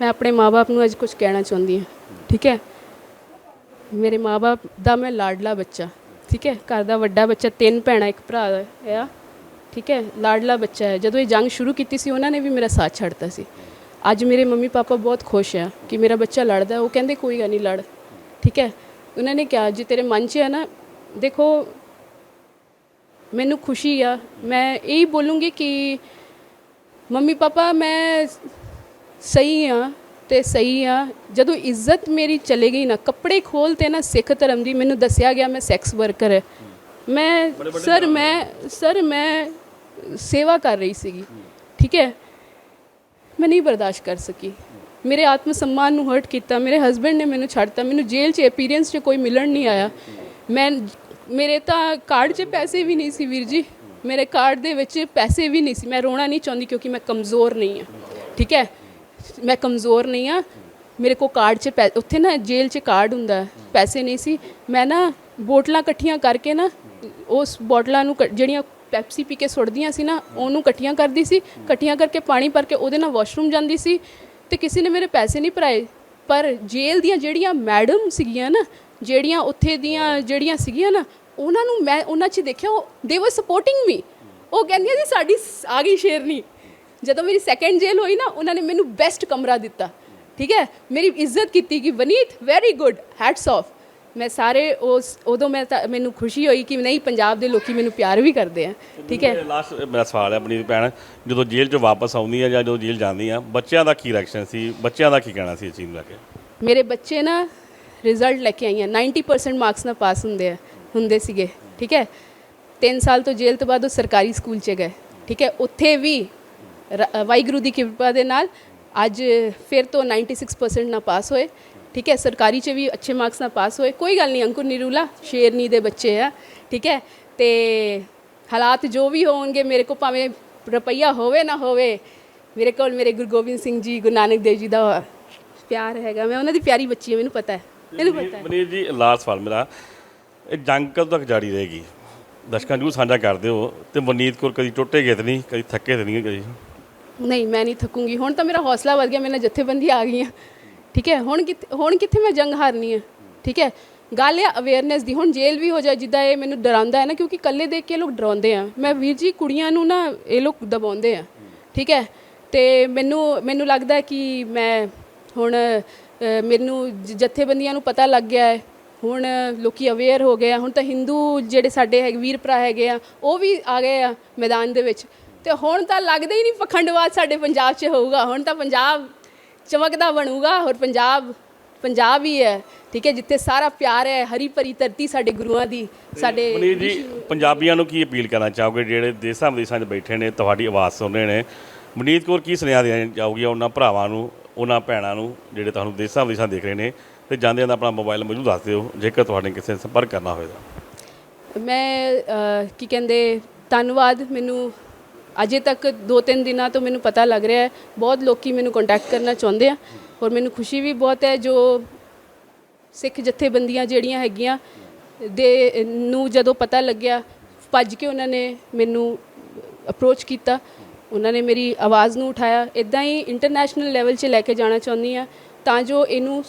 ਮੈਂ ਆਪਣੇ ਮਾਪੇ ਨੂੰ ਅੱਜ ਕੁਝ ਕਹਿਣਾ ਚਾਹੁੰਦੀ ਹਾਂ ਠੀਕ ਹੈ? ਮੇਰੇ ਮਾਪੇ ਦਾ ਮੈਂ ਲਾਡਲਾ ਬੱਚਾ, ਠੀਕ ਹੈ? ਘਰ ਦਾ ਵੱਡਾ ਬੱਚਾ, ਤਿੰਨ ਭੈਣਾਂ, ਇੱਕ ਭਰਾ ਹੈ ਆ, ਠੀਕ ਹੈ? ਲਾਡਲਾ ਬੱਚਾ ਹੈ। ਜਦੋਂ ਇਹ ਜੰਗ ਸ਼ੁਰੂ ਕੀਤੀ ਸੀ, ਉਹਨਾਂ ਨੇ ਵੀ ਮੇਰਾ ਸਾਥ ਛੱਡਤਾ ਸੀ। ਅੱਜ ਮੇਰੇ ਮੰਮੀ ਪਾਪਾ ਬਹੁਤ ਖੁਸ਼ ਆ ਕਿ ਮੇਰਾ ਬੱਚਾ ਲੜਦਾ ਉਹ ਕਹਿੰਦੇ, ਕੋਈ ਗੱਲ ਨਹੀਂ, ਲੜ। ਠੀਕ ਹੈ? ਉਹਨਾਂ ਨੇ ਕਿਹਾ, ਜੇ ਤੇਰੇ ਮਨ 'ਚ ਹੈ ਨਾ, ਦੇਖੋ, ਮੈਨੂੰ ਖੁਸ਼ੀ ਆ। ਮੈਂ ਇਹੀ ਬੋਲੂੰਗੀ ਕਿ ਮੰਮੀ ਪਾਪਾ ਮੈਂ ਸਹੀ ਆ। ਤੇ ਸਹੀ ਆ। ਜਦੋਂ ਇੱਜ਼ਤ ਮੇਰੀ ਚਲੇ ਗਈ ਨਾ ਕੱਪੜੇ ਖੋਲਤੇ ਨਾ ਸਿੱਖ ਧਰਮ ਦੀ ਮੈਨੂੰ ਦੱਸਿਆ ਗਿਆ ਮੈਂ ਸੈਕਸ ਵਰਕਰ ਹੈ ਮੈਂ ਸਰ ਮੈਂ ਸਰ ਮੈਂ ਸੇਵਾ ਕਰ ਰਹੀ ਸੀਗੀ। ਠੀਕ ਹੈ? ਮੈਂ ਨਹੀਂ ਬਰਦਾਸ਼ਤ ਕਰ ਸਕੀ। ਮੇਰੇ ਆਤਮ ਸਨਮਾਨ ਨੂੰ ਹਰਟ ਕੀਤਾ ਮੇਰੇ ਹਸਬੰਡ ਨੇ ਮੈਨੂੰ ਛੱਡਤਾ ਮੈਨੂੰ ਜੇਲ੍ਹ 'ਚ ਐਪੀਰੀਅੰਸ 'ਚ ਕੋਈ ਮਿਲਣ ਨਹੀਂ ਆਇਆ। ਮੈਂ ਮੇਰੇ ਤਾਂ ਕਾਰਡ 'ਚ ਪੈਸੇ ਵੀ ਨਹੀਂ ਸੀ ਵੀਰ ਜੀ। ਮੇਰੇ ਕਾਰਡ ਦੇ ਵਿੱਚ ਪੈਸੇ ਵੀ ਨਹੀਂ ਸੀ। ਮੈਂ ਰੋਣਾ ਨਹੀਂ ਚਾਹੁੰਦੀ ਕਿਉਂਕਿ ਮੈਂ ਕਮਜ਼ੋਰ ਨਹੀਂ ਹਾਂ। ਠੀਕ ਹੈ? ਮੈਂ ਕਮਜ਼ੋਰ ਨਹੀਂ ਆ। ਮੇਰੇ ਕੋ ਕਾਰਡ 'ਚ ਪੈ- ਉੱਥੇ ਨਾ ਜੇਲ੍ਹ 'ਚ ਕਾਰਡ ਹੁੰਦਾ ਪੈਸੇ ਨਹੀਂ ਸੀ। ਮੈਂ ਨਾ ਬੋਟਲਾਂ ਇਕੱਠੀਆਂ ਕਰਕੇ ਨਾ ਉਸ ਬੋਟਲਾਂ ਨੂੰ ਕ- ਜਿਹੜੀਆਂ ਪੈਪਸੀ ਪੀ ਕੇ ਸੁੱਟਦੀਆਂ ਸੀ ਨਾ, ਉਹਨੂੰ ਇਕੱਠੀਆਂ ਕਰਦੀ ਸੀ। ਇਕੱਠੀਆਂ ਕਰਕੇ ਪਾਣੀ ਭਰ ਕੇ ਉਹਦੇ ਨਾਲ ਵਾਸ਼ਰੂਮ ਜਾਂਦੀ ਸੀ ਤੇ ਕਿਸੇ ਨੇ ਮੇਰੇ ਪੈਸੇ ਨਹੀਂ ਭਰਾਏ। ਪਰ ਜੇਲ੍ਹ ਦੀਆਂ ਜਿਹੜੀਆਂ ਮੈਡਮ ਸੀਗੀਆਂ ਨਾ, ਜਿਹੜੀਆਂ ਉੱਥੇ ਦੀਆਂ ਜਿਹੜੀਆਂ ਸੀਗੀਆਂ ਨਾ, ਉਹਨਾਂ ਨੂੰ ਮੈਂ ਉਹਨਾਂ 'ਚ ਦੇਖਿਆ, ਉਹ ਦੇ ਵਰ ਸਪੋਰਟਿੰਗ ਮੀ ਉਹ ਕਹਿੰਦੀਆਂ ਜੀ ਸਾਡੀ ਸ- ਆ ਗਈ ਸ਼ੇਰਨੀ। ਜਦੋਂ ਮੇਰੀ ਸੈਕੰਡ ਜੇਲ ਹੋਈ ਨਾ ਉਹਨਾਂ ਨੇ ਮੈਨੂੰ ਬੈਸਟ ਕਮਰਾ ਦਿੱਤਾ। ਠੀਕ ਹੈ? ਮੇਰੀ ਇੱਜ਼ਤ ਕੀਤੀ ਕਿ Vaneet very good hats off ਮੈਂ ਸਾਰੇ ਉਸ ਉਦੋਂ ਮੈਂ ਤਾਂ- ਮੈਨੂੰ ਖੁਸ਼ੀ ਹੋਈ ਕਿ ਨਹੀਂ ਪੰਜਾਬ ਦੇ ਲੋਕੀ ਮੈਨੂੰ ਪਿਆਰ ਵੀ ਕਰਦੇ ਆ। ਠੀਕ ਹੈ? ਲਾਸਟ ਮੇਰਾ ਸਵਾਲ ਹੈ ਆਪਣੀ ਭੈਣ ਜਦੋਂ ਜੇਲ੍ਹ 'ਚੋਂ ਵਾਪਸ ਆਉਂਦੀ ਆ ਜਾਂ ਜਦੋਂ ਜੇਲ੍ਹ ਜਾਂਦੀ ਆ ਬੱਚਿਆਂ ਦਾ ਕੀ ਰਿਐਕਸ਼ਨ ਸੀ? ਬੱਚਿਆਂ ਦਾ ਕੀ ਕਹਿਣਾ ਸੀ ਇਸ ਚੀਜ਼ ਨੂੰ ਲੈ ਕੇ? ਮੇਰੇ ਬੱਚੇ ਨਾ ਰਿਜ਼ਲਟ ਲੈ ਕੇ ਆਈਆਂ। 90% ਮਾਰਕਸ ਨਾਲ ਪਾਸ ਹੁੰਦੇ ਆ ਹੁੰਦੇ ਸੀਗੇ। ਠੀਕ ਹੈ? 3 ਸਾਲ ਤੋਂ ਜੇਲ੍ਹ ਤੋਂ ਬਾਅਦ ਉਹ ਸਰਕਾਰੀ ਸਕੂਲ 'ਚ ਗਏ। ਠੀਕ ਹੈ? ਉੱਥੇ ਵੀ ਵਾਹਿਗੁਰੂ ਦੀ ਕਿਰਪਾ ਦੇ ਨਾਲ ਅੱਜ ਫਿਰ ਤੋਂ 96% ਨਾਲ ਪਾਸ ਹੋਏ। ਠੀਕ ਹੈ, ਸਰਕਾਰੀ 'ਚ ਵੀ ਅੱਛੇ ਮਾਰਕਸ ਨਾਲ ਪਾਸ ਹੋਏ। ਕੋਈ ਗੱਲ ਨਹੀਂ, ਅੰਕੁਰ ਨਿਰੂਲਾ, ਸ਼ੇਰਨੀ ਦੇ ਬੱਚੇ ਆ। ਠੀਕ ਹੈ, ਤੇ ਹਾਲਾਤ ਜੋ ਵੀ ਹੋਣਗੇ, ਮੇਰੇ ਕੋ ਭਾਵੇਂ ਰੁਪਈਆ ਹੋਵੇ ਨਾ ਹੋਵੇ, ਮੇਰੇ ਕੋਲ ਮੇਰੇ ਗੁਰੂ ਗੋਬਿੰਦ ਸਿੰਘ ਜੀ, ਗੁਰੂ ਨਾਨਕ ਦੇਵ ਜੀ ਦਾ ਪਿਆਰ ਹੈਗਾ। ਮੈਂ ਉਹਨਾਂ ਦੀ ਪਿਆਰੀ ਬੱਚੀ ਹਾਂ ਮੈਨੂੰ ਪਤਾ ਹੈ। ਮੈਨੂੰ ਪਤਾ ਹੈ। ਮਨੀਤ ਜੀ ਲਾਸਟ ਸਵਾਲ ਮੇਰਾ। ਇਹ ਜੰਗ ਕਦੋਂ ਤੱਕ ਜਾਰੀ ਰਹੇਗੀ? ਦਰਸ਼ਕਾਂ ਨੂੰ ਸਾਂਝਾ ਕਰਦੇ ਹੋ ਤੇ ਮਨੀਤ ਕੋਲ ਕਦੀ ਟੁੱਟੇ ਗਏ ਤੇ ਨਹੀਂ, ਕਦੀ ਥੱਕੇ ਤੇ ਨਹੀਂ ਕਦੀ ਨਹੀਂ, ਮੈਂ ਨਹੀਂ ਥੱਕੂੰਗੀ। ਹੁਣ ਤਾਂ ਮੇਰਾ ਹੌਸਲਾ ਵੱਧ ਗਿਆ, ਮੇਰੇ ਨਾਲ ਜਥੇਬੰਦੀ ਆ ਗਈਆਂ। ਠੀਕ ਹੈ, ਹੁਣ ਕਿੱਥੇ ਹੁਣ ਕਿੱਥੇ ਮੈਂ ਜੰਗ ਹਾਰਨੀ ਹੈ ਠੀਕ ਹੈ, ਗੱਲ ਹੈ ਅਵੇਅਰਨੈਸ ਦੀ, ਹੁਣ ਜੇਲ੍ਹ ਵੀ ਹੋ ਜਾਏ, ਜਿੱਦਾਂ ਇਹ ਮੈਨੂੰ ਡਰਾਉਂਦਾ ਹੈ ਨਾ, ਕਿਉਂਕਿ ਇਕੱਲੇ ਦੇਖ ਕੇ ਲੋਕ ਡਰਾਉਂਦੇ ਆ। ਮੈਂ ਵੀਰ ਜੀ, ਕੁੜੀਆਂ ਨੂੰ ਨਾ ਇਹ ਲੋਕ ਦਬਾਉਂਦੇ ਆ। ਠੀਕ ਹੈ, ਤੇ ਮੈਨੂੰ ਮੈਨੂੰ ਲੱਗਦਾ ਕਿ ਮੈਂ ਹੁਣ ਮੈਨੂੰ ਜ- ਜਥੇਬੰਦੀਆਂ ਨੂੰ ਪਤਾ ਲੱਗ ਗਿਆ ਹੈ। ਹੁਣ ਲੋਕੀ ਅਵੇਅਰ ਹੋ ਗਏ ਆ। ਹੁਣ ਤਾਂ ਹਿੰਦੂ ਜਿਹੜੇ ਸਾਡੇ ਹੈ ਵੀਰ ਭਰਾ ਹੈਗੇ ਆ, ਉਹ ਵੀ ਆ ਗਏ ਆ ਮੈਦਾਨ ਦੇ ਵਿੱਚ। ਤੇ ਹੁਣ ਤਾਂ ਲੱਗਦਾ ਹੀ ਨਹੀਂ ਪਖੰਡਵਾਦ ਸਾਡੇ ਪੰਜਾਬ 'ਚ ਹੋਊਗਾ। ਹੁਣ ਤਾਂ ਪੰਜਾਬ ਚਮਕਦਾ ਬਣੂਗਾ ਔਰ ਪੰਜਾਬ ਪੰਜਾਬ ਹੀ ਹੈ। ਠੀਕ ਹੈ ਜਿੱਥੇ ਸਾਰਾ ਪਿਆਰ ਹੈ ਹਰੀ ਭਰੀ ਧਰਤੀ ਸਾਡੇ ਗੁਰੂਆਂ ਦੀ ਸਾਡੇ ਮਨੀਤ ਜੀ ਪੰਜਾਬੀਆਂ ਨੂੰ ਕੀ ਅਪੀਲ ਕਰਨਾ ਚਾਹੋਗੇ? ਜਿਹੜੇ ਦੇਸਾਂ ਵਿਦੇਸਾਂ 'ਚ ਬੈਠੇ ਨੇ ਤੁਹਾਡੀ ਆਵਾਜ਼ ਸੁਣ ਰਹੇ ਨੇ। ਮਨੀਤ ਕੌਰ ਕੀ ਸੁਨੇਹਾ ਦੇਣਾ ਚਾਹੋਗੇ ਉਹਨਾਂ ਭਰਾਵਾਂ ਨੂੰ ਉਹਨਾਂ ਭੈਣਾਂ ਨੂੰ ਜਿਹੜੇ ਤੁਹਾਨੂੰ ਦੇਸਾਂ ਵਿਦੇਸਾਂ ਦੇਖ ਰਹੇ ਨੇ? ਤੇ ਜਾਂਦੇ ਦਾ ਆਪਣਾ ਮੋਬਾਈਲ ਮੌਜੂਦ ਦੱਸ ਦਿਓ ਜੇਕਰ ਤੁਹਾਡੇ ਕਿਸੇ ਸੰਪਰਕ ਕਰਨਾ ਹੋਵੇਗਾ ਮੈਂ ਅ, ਕੀ ਕਹਿੰਦੇ ਧੰਨਵਾਦ। ਮੈਨੂੰ ਅਜੇ ਤੱਕ ਦੋ ਤਿੰਨ ਦਿਨਾਂ ਤੋਂ ਮੈਨੂੰ ਪਤਾ ਲੱਗ ਰਿਹਾ ਹੈ। ਬਹੁਤ ਲੋਕੀ ਮੈਨੂੰ ਕੰਟੈਕਟ ਕਰਨਾ ਚਾਹੁੰਦੇ ਆ ਔਰ ਮੈਨੂੰ ਖੁਸ਼ੀ ਵੀ ਬਹੁਤ ਹੈ ਜੋ ਸਿੱਖ ਜਥੇਬੰਦੀਆਂ ਜਿਹੜੀਆਂ ਹੈਗੀਆਂ ਦੇ ਨੂੰ ਜਦੋਂ ਪਤਾ ਲੱਗਿਆ, ਭੱਜ ਕੇ ਉਹਨਾਂ ਨੇ ਮੈਨੂੰ ਅਪਰੋਚ ਕੀਤਾ। ਉਹਨਾਂ ਨੇ ਮੇਰੀ ਆਵਾਜ਼ ਨੂੰ ਉਠਾਇਆ। ਇਦਾਂ ਹੀ ਇੰਟਰਨੈਸ਼ਨਲ ਲੈਵਲ 'ਚ ਲੈ ਕੇ ਜਾਣਾ ਚਾਹੁੰਦੀ ਆ ਤਾਂ ਜੋ ਇਹਨੂੰ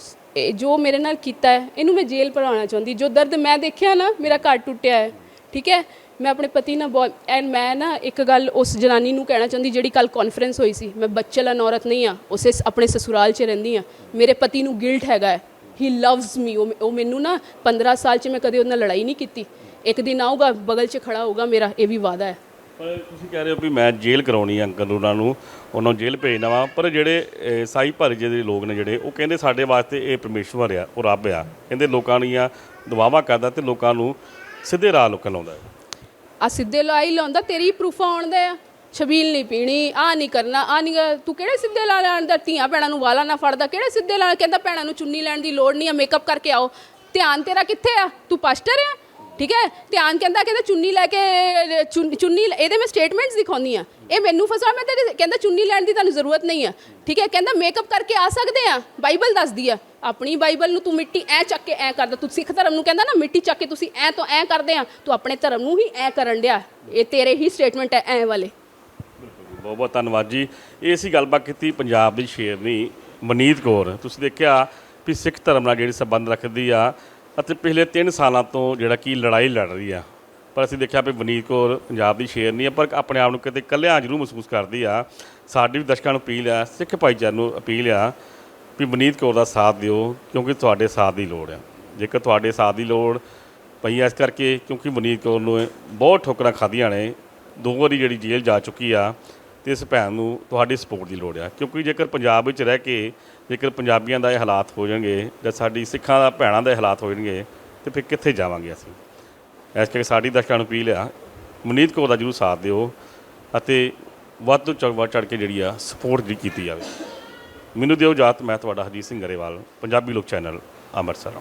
ਜੋ ਮੇਰੇ ਨਾਲ ਕੀਤਾ ਹੈ, ਇਹਨੂੰ ਮੈਂ ਜੇਲ੍ਹ ਭਰਾਉਣਾ ਚਾਹੁੰਦੀ। ਜੋ ਦਰਦ ਮੈਂ ਦੇਖਿਆ ਨਾ, ਮੇਰਾ ਘਰ ਟੁੱਟਿਆ ਹੈ। ਠੀਕ ਹੈ? ਮੈਂ ਆਪਣੇ ਪਤੀ ਨਾਲ ਬਹੁਤ ਐਂਡ ਮੈਂ ਨਾ ਇੱਕ ਗੱਲ ਉਸ ਜਨਾਨੀ ਨੂੰ ਕਹਿਣਾ ਚਾਹੁੰਦੀ ਜਿਹੜੀ ਕੱਲ ਕਾਨਫਰੰਸ ਹੋਈ ਸੀ। ਮੈਂ ਬੱਚਲਨ ਔਰਤ ਨਹੀਂ ਆ ਉਸੇ ਸ- ਆਪਣੇ ਸਸੁਰਾਲ 'ਚ ਰਹਿੰਦੀ ਆ। ਮੇਰੇ ਪਤੀ ਨੂੰ ਗਿਲਟ ਹੈਗਾ ਹੈ। ਹੀ ਲਵਸ ਮੀ ਉਹ ਮੈਨੂੰ ਨਾ 15 ਸਾਲ 'ਚ ਮੈਂ ਕਦੇ ਉਹਨਾਂ ਨਾਲ ਲੜਾਈ ਨਹੀਂ ਕੀਤੀ। ਇੱਕ ਦਿਨ ਆਊਗਾ ਬਗਲ 'ਚ ਖੜਾ ਹੋਊਗਾ ਮੇਰਾ ਇਹ ਵੀ ਵਾਅਦਾ ਹੈ। ਪਰ ਤੁਸੀਂ ਕਹਿ ਰਹੇ ਹੋ ਵੀ ਮੈਂ ਜੇਲ੍ਹ ਕਰਾਉਣੀ ਆ ਅੰਕਲ ਉਹਨਾਂ ਨੂੰ ਉਹਨਾਂ ਨੂੰ ਜੇਲ੍ਹ ਭੇਜਣਾ ਵਾ। ਪਰ ਜਿਹੜੇ ਅਹ, ਸਾਈ ਭਰਜੇ ਦੇ ਲੋਕ ਨੇ ਜਿਹੜੇ ਉਹ ਕਹਿੰਦੇ ਸਾਡੇ ਵਾਸਤੇ ਇਹ ਪਰਮੇਸ਼ਵਰ ਆ ਉਹ ਰੱਬ ਆ। ਕਹਿੰਦੇ ਲੋਕਾਂ ਦੀਆਂ ਦੁਆਵਾਂ ਕਰਦਾ ਤੇ ਲੋਕਾਂ ਨੂੰ ਸਿੱਧੇ ਰਾਹ ਲੋਕਾਂ ਲਾਉਂਦਾ ਆ ਸਿੱਧੇ ਲਾਈ ਲਾਉਂਦਾ, ਤੇਰੀ ਪ੍ਰੂਫਾਂ ਆਉਣਦੇ ਆ। ਛਬੀਲ ਨਹੀਂ ਪੀਣੀ ਆ ਨਹੀਂ ਕਰਨਾ ਆ ਨਹੀਂ ਤੂੰ ਕਿਹੜੇ ਸਿੱਧੇ ਲਾ ਲੈਣ ਦਾ? ਧੀਆਂ ਭੈਣਾਂ ਨੂੰ ਵਾਲਾ ਨਾ ਫੜਦਾ, ਕਿਹੜੇ ਸਿੱਧੇ ਲਾ ਕਹਿੰਦਾ ਭੈਣਾਂ ਨੂੰ ਚੁੰਨੀ ਲੈਣ ਦੀ ਲੋੜ ਨਹੀਂ ਆ ਮੇਕਅਪ ਕਰਕੇ ਆਓ। ਧਿਆਨ ਤੇਰਾ ਕਿੱਥੇ ਆ? ਤੂੰ ਪਾਸਟਰ ਆ? ਠੀਕ ਹੈ? ਧਿਆਨ ਕਹਿੰਦਾ ਕਹਿੰਦਾ ਚੁੰਨੀ ਲੈ ਕੇ ਚੁੰਨ- ਚੁੰਨੀ ਇਹਦੇ ਮੈਂ ਸਟੇਟਮੈਂਟਸ ਦਿਖਾਉਂਦੀ ਆ ਇਹ ਮੈਨੂੰ ਫਸਾ ਮੈਂ ਤੇਰੇ, ਕਹਿੰਦਾ ਚੁੰਨੀ ਲੈਣ ਦੀ ਤੁਹਾਨੂੰ ਜ਼ਰੂਰਤ ਨਹੀਂ ਆ ਠੀਕ ਹੈ? ਕਹਿੰਦਾ ਮੇਕਅਪ ਕਰਕੇ ਆ ਸਕਦੇ ਆ ਬਾਈਬਲ ਦੱਸਦੀ ਆ ਆਪਣੀ ਬਾਈਬਲ ਨੂੰ ਤੂੰ ਮਿੱਟੀ ਐ ਚੱਕ ਕੇ ਐ ਕਰਦਾ ਤੂੰ ਸਿੱਖ ਧਰਮ ਨੂੰ ਕਹਿੰਦਾ ਨਾ, ਮਿੱਟੀ ਚੱਕ ਕੇ ਤੁਸੀਂ ਐ ਤੋਂ ਐ ਕਰਦੇ ਆ ਤੂੰ ਆਪਣੇ ਧਰਮ ਨੂੰ ਹੀ ਐ ਕਰਨ ਡਿਆ। ਇਹ ਤੇਰੇ ਹੀ ਸਟੇਟਮੈਂਟ ਹੈ, ਐ ਵਾਲੇ। ਬਹੁਤ ਬਹੁਤ ਧੰਨਵਾਦ ਜੀ। ਇਹ ਸੀ ਗੱਲਬਾਤ ਕੀਤੀ ਪੰਜਾਬ ਦੀ ਸ਼ੇਰਨੀ ਮਨੀਤ ਕੌਰ। ਤੁਸੀਂ ਦੇਖਿਆ ਵੀ ਸਿੱਖ ਧਰਮ ਨਾਲ ਜਿਹੜੀ ਸੰਬੰਧ ਰੱਖਦੀ ਆ ਅਤੇ ਪਿਛਲੇ 3 ਸਾਲਾਂ ਤੋਂ ਜਿਹੜਾ ਕਿ ਲੜਾਈ ਲੜ ਰਹੀ ਆ। ਪਰ ਅਸੀਂ ਦੇਖਿਆ ਵੀ ਮਨੀਤ ਕੌਰ ਪੰਜਾਬ ਦੀ ਸ਼ੇਰਨੀ ਆ, ਪਰ ਆਪਣੇ ਆਪ ਨੂੰ ਕਿਤੇ ਇਕੱਲਿਆਂ ਜ਼ਰੂਰ ਮਹਿਸੂਸ ਕਰਦੀ ਆ। ਸਾਡੀ ਵੀ ਦਰਸ਼ਕਾਂ ਨੂੰ ਅਪੀਲ ਆ, ਸਿੱਖ ਭਾਈਚਾਰੇ ਨੂੰ ਅਪੀਲ ਆ ਵੀ ਮਨੀਤ ਕੌਰ ਦਾ ਸਾਥ ਦਿਓ, ਕਿਉਂਕਿ ਤੁਹਾਡੇ ਸਾਥ ਦੀ ਲੋੜ ਆ। ਜੇਕਰ ਤੁਹਾਡੇ ਸਾਥ ਦੀ ਲੋੜ ਪਈ ਆ ਇਸ ਕਰਕੇ, ਕਿਉਂਕਿ ਮਨੀਤ ਕੌਰ ਨੂੰ ਬਹੁਤ ਠੋਕਰਾਂ ਖਾਧੀਆਂ ਨੇ, ਦੋ ਵਾਰੀ ਜਿਹੜੀ ਜੇਲ੍ਹ ਜਾ ਚੁੱਕੀ ਆ, ਤੇ ਇਸ ਭੈਣ ਨੂੰ ਤੁਹਾਡੀ ਸਪੋਰਟ ਦੀ ਲੋੜ ਆ। ਕਿਉਂਕਿ ਜੇਕਰ ਪੰਜਾਬ ਵਿੱਚ ਰਹਿ ਕੇ ਜੇਕਰ ਪੰਜਾਬੀਆਂ ਦਾ ਇਹ ਹਾਲਾਤ ਹੋ ਜਾਣਗੇ ਜਾਂ ਸਾਡੀ ਸਿੱਖਾਂ ਦਾ ਭੈਣਾਂ ਦਾ ਇਹ ਹਾਲਾਤ ਹੋ ਜਾਣਗੇ, ਤੇ ਫਿਰ ਕਿੱਥੇ ਜਾਵਾਂਗੇ ਅਸੀਂ? ਇਸ ਕਰਕੇ ਸਾਡੀ ਦਰਸ਼ਕਾਂ ਨੂੰ ਅਪੀਲ ਆ, ਮਨੀਤ ਕੌਰ ਦਾ ਜਰੂਰ ਸਾਥ ਦਿਓ ਅਤੇ ਵੱਧ ਤੋਂ ਚੜ੍ਹ ਵੱਧ ਚੜ੍ਹ ਕੇ ਜਿਹੜੀ ਆ ਸਪੋਰਟ ਜਿਹੜੀ ਕੀਤੀ ਜਾਵੇ। ਮੈਨੂੰ ਦਿਓ ਜਾਤ ਮੈਂ ਤੁਹਾਡਾ ਹਰਜੀਤ ਸਿੰਘ ਗਰੇਵਾਲ, ਪੰਜਾਬੀ ਲੋਕ ਚੈਨਲ, ਅੰਮ੍ਰਿਤਸਰ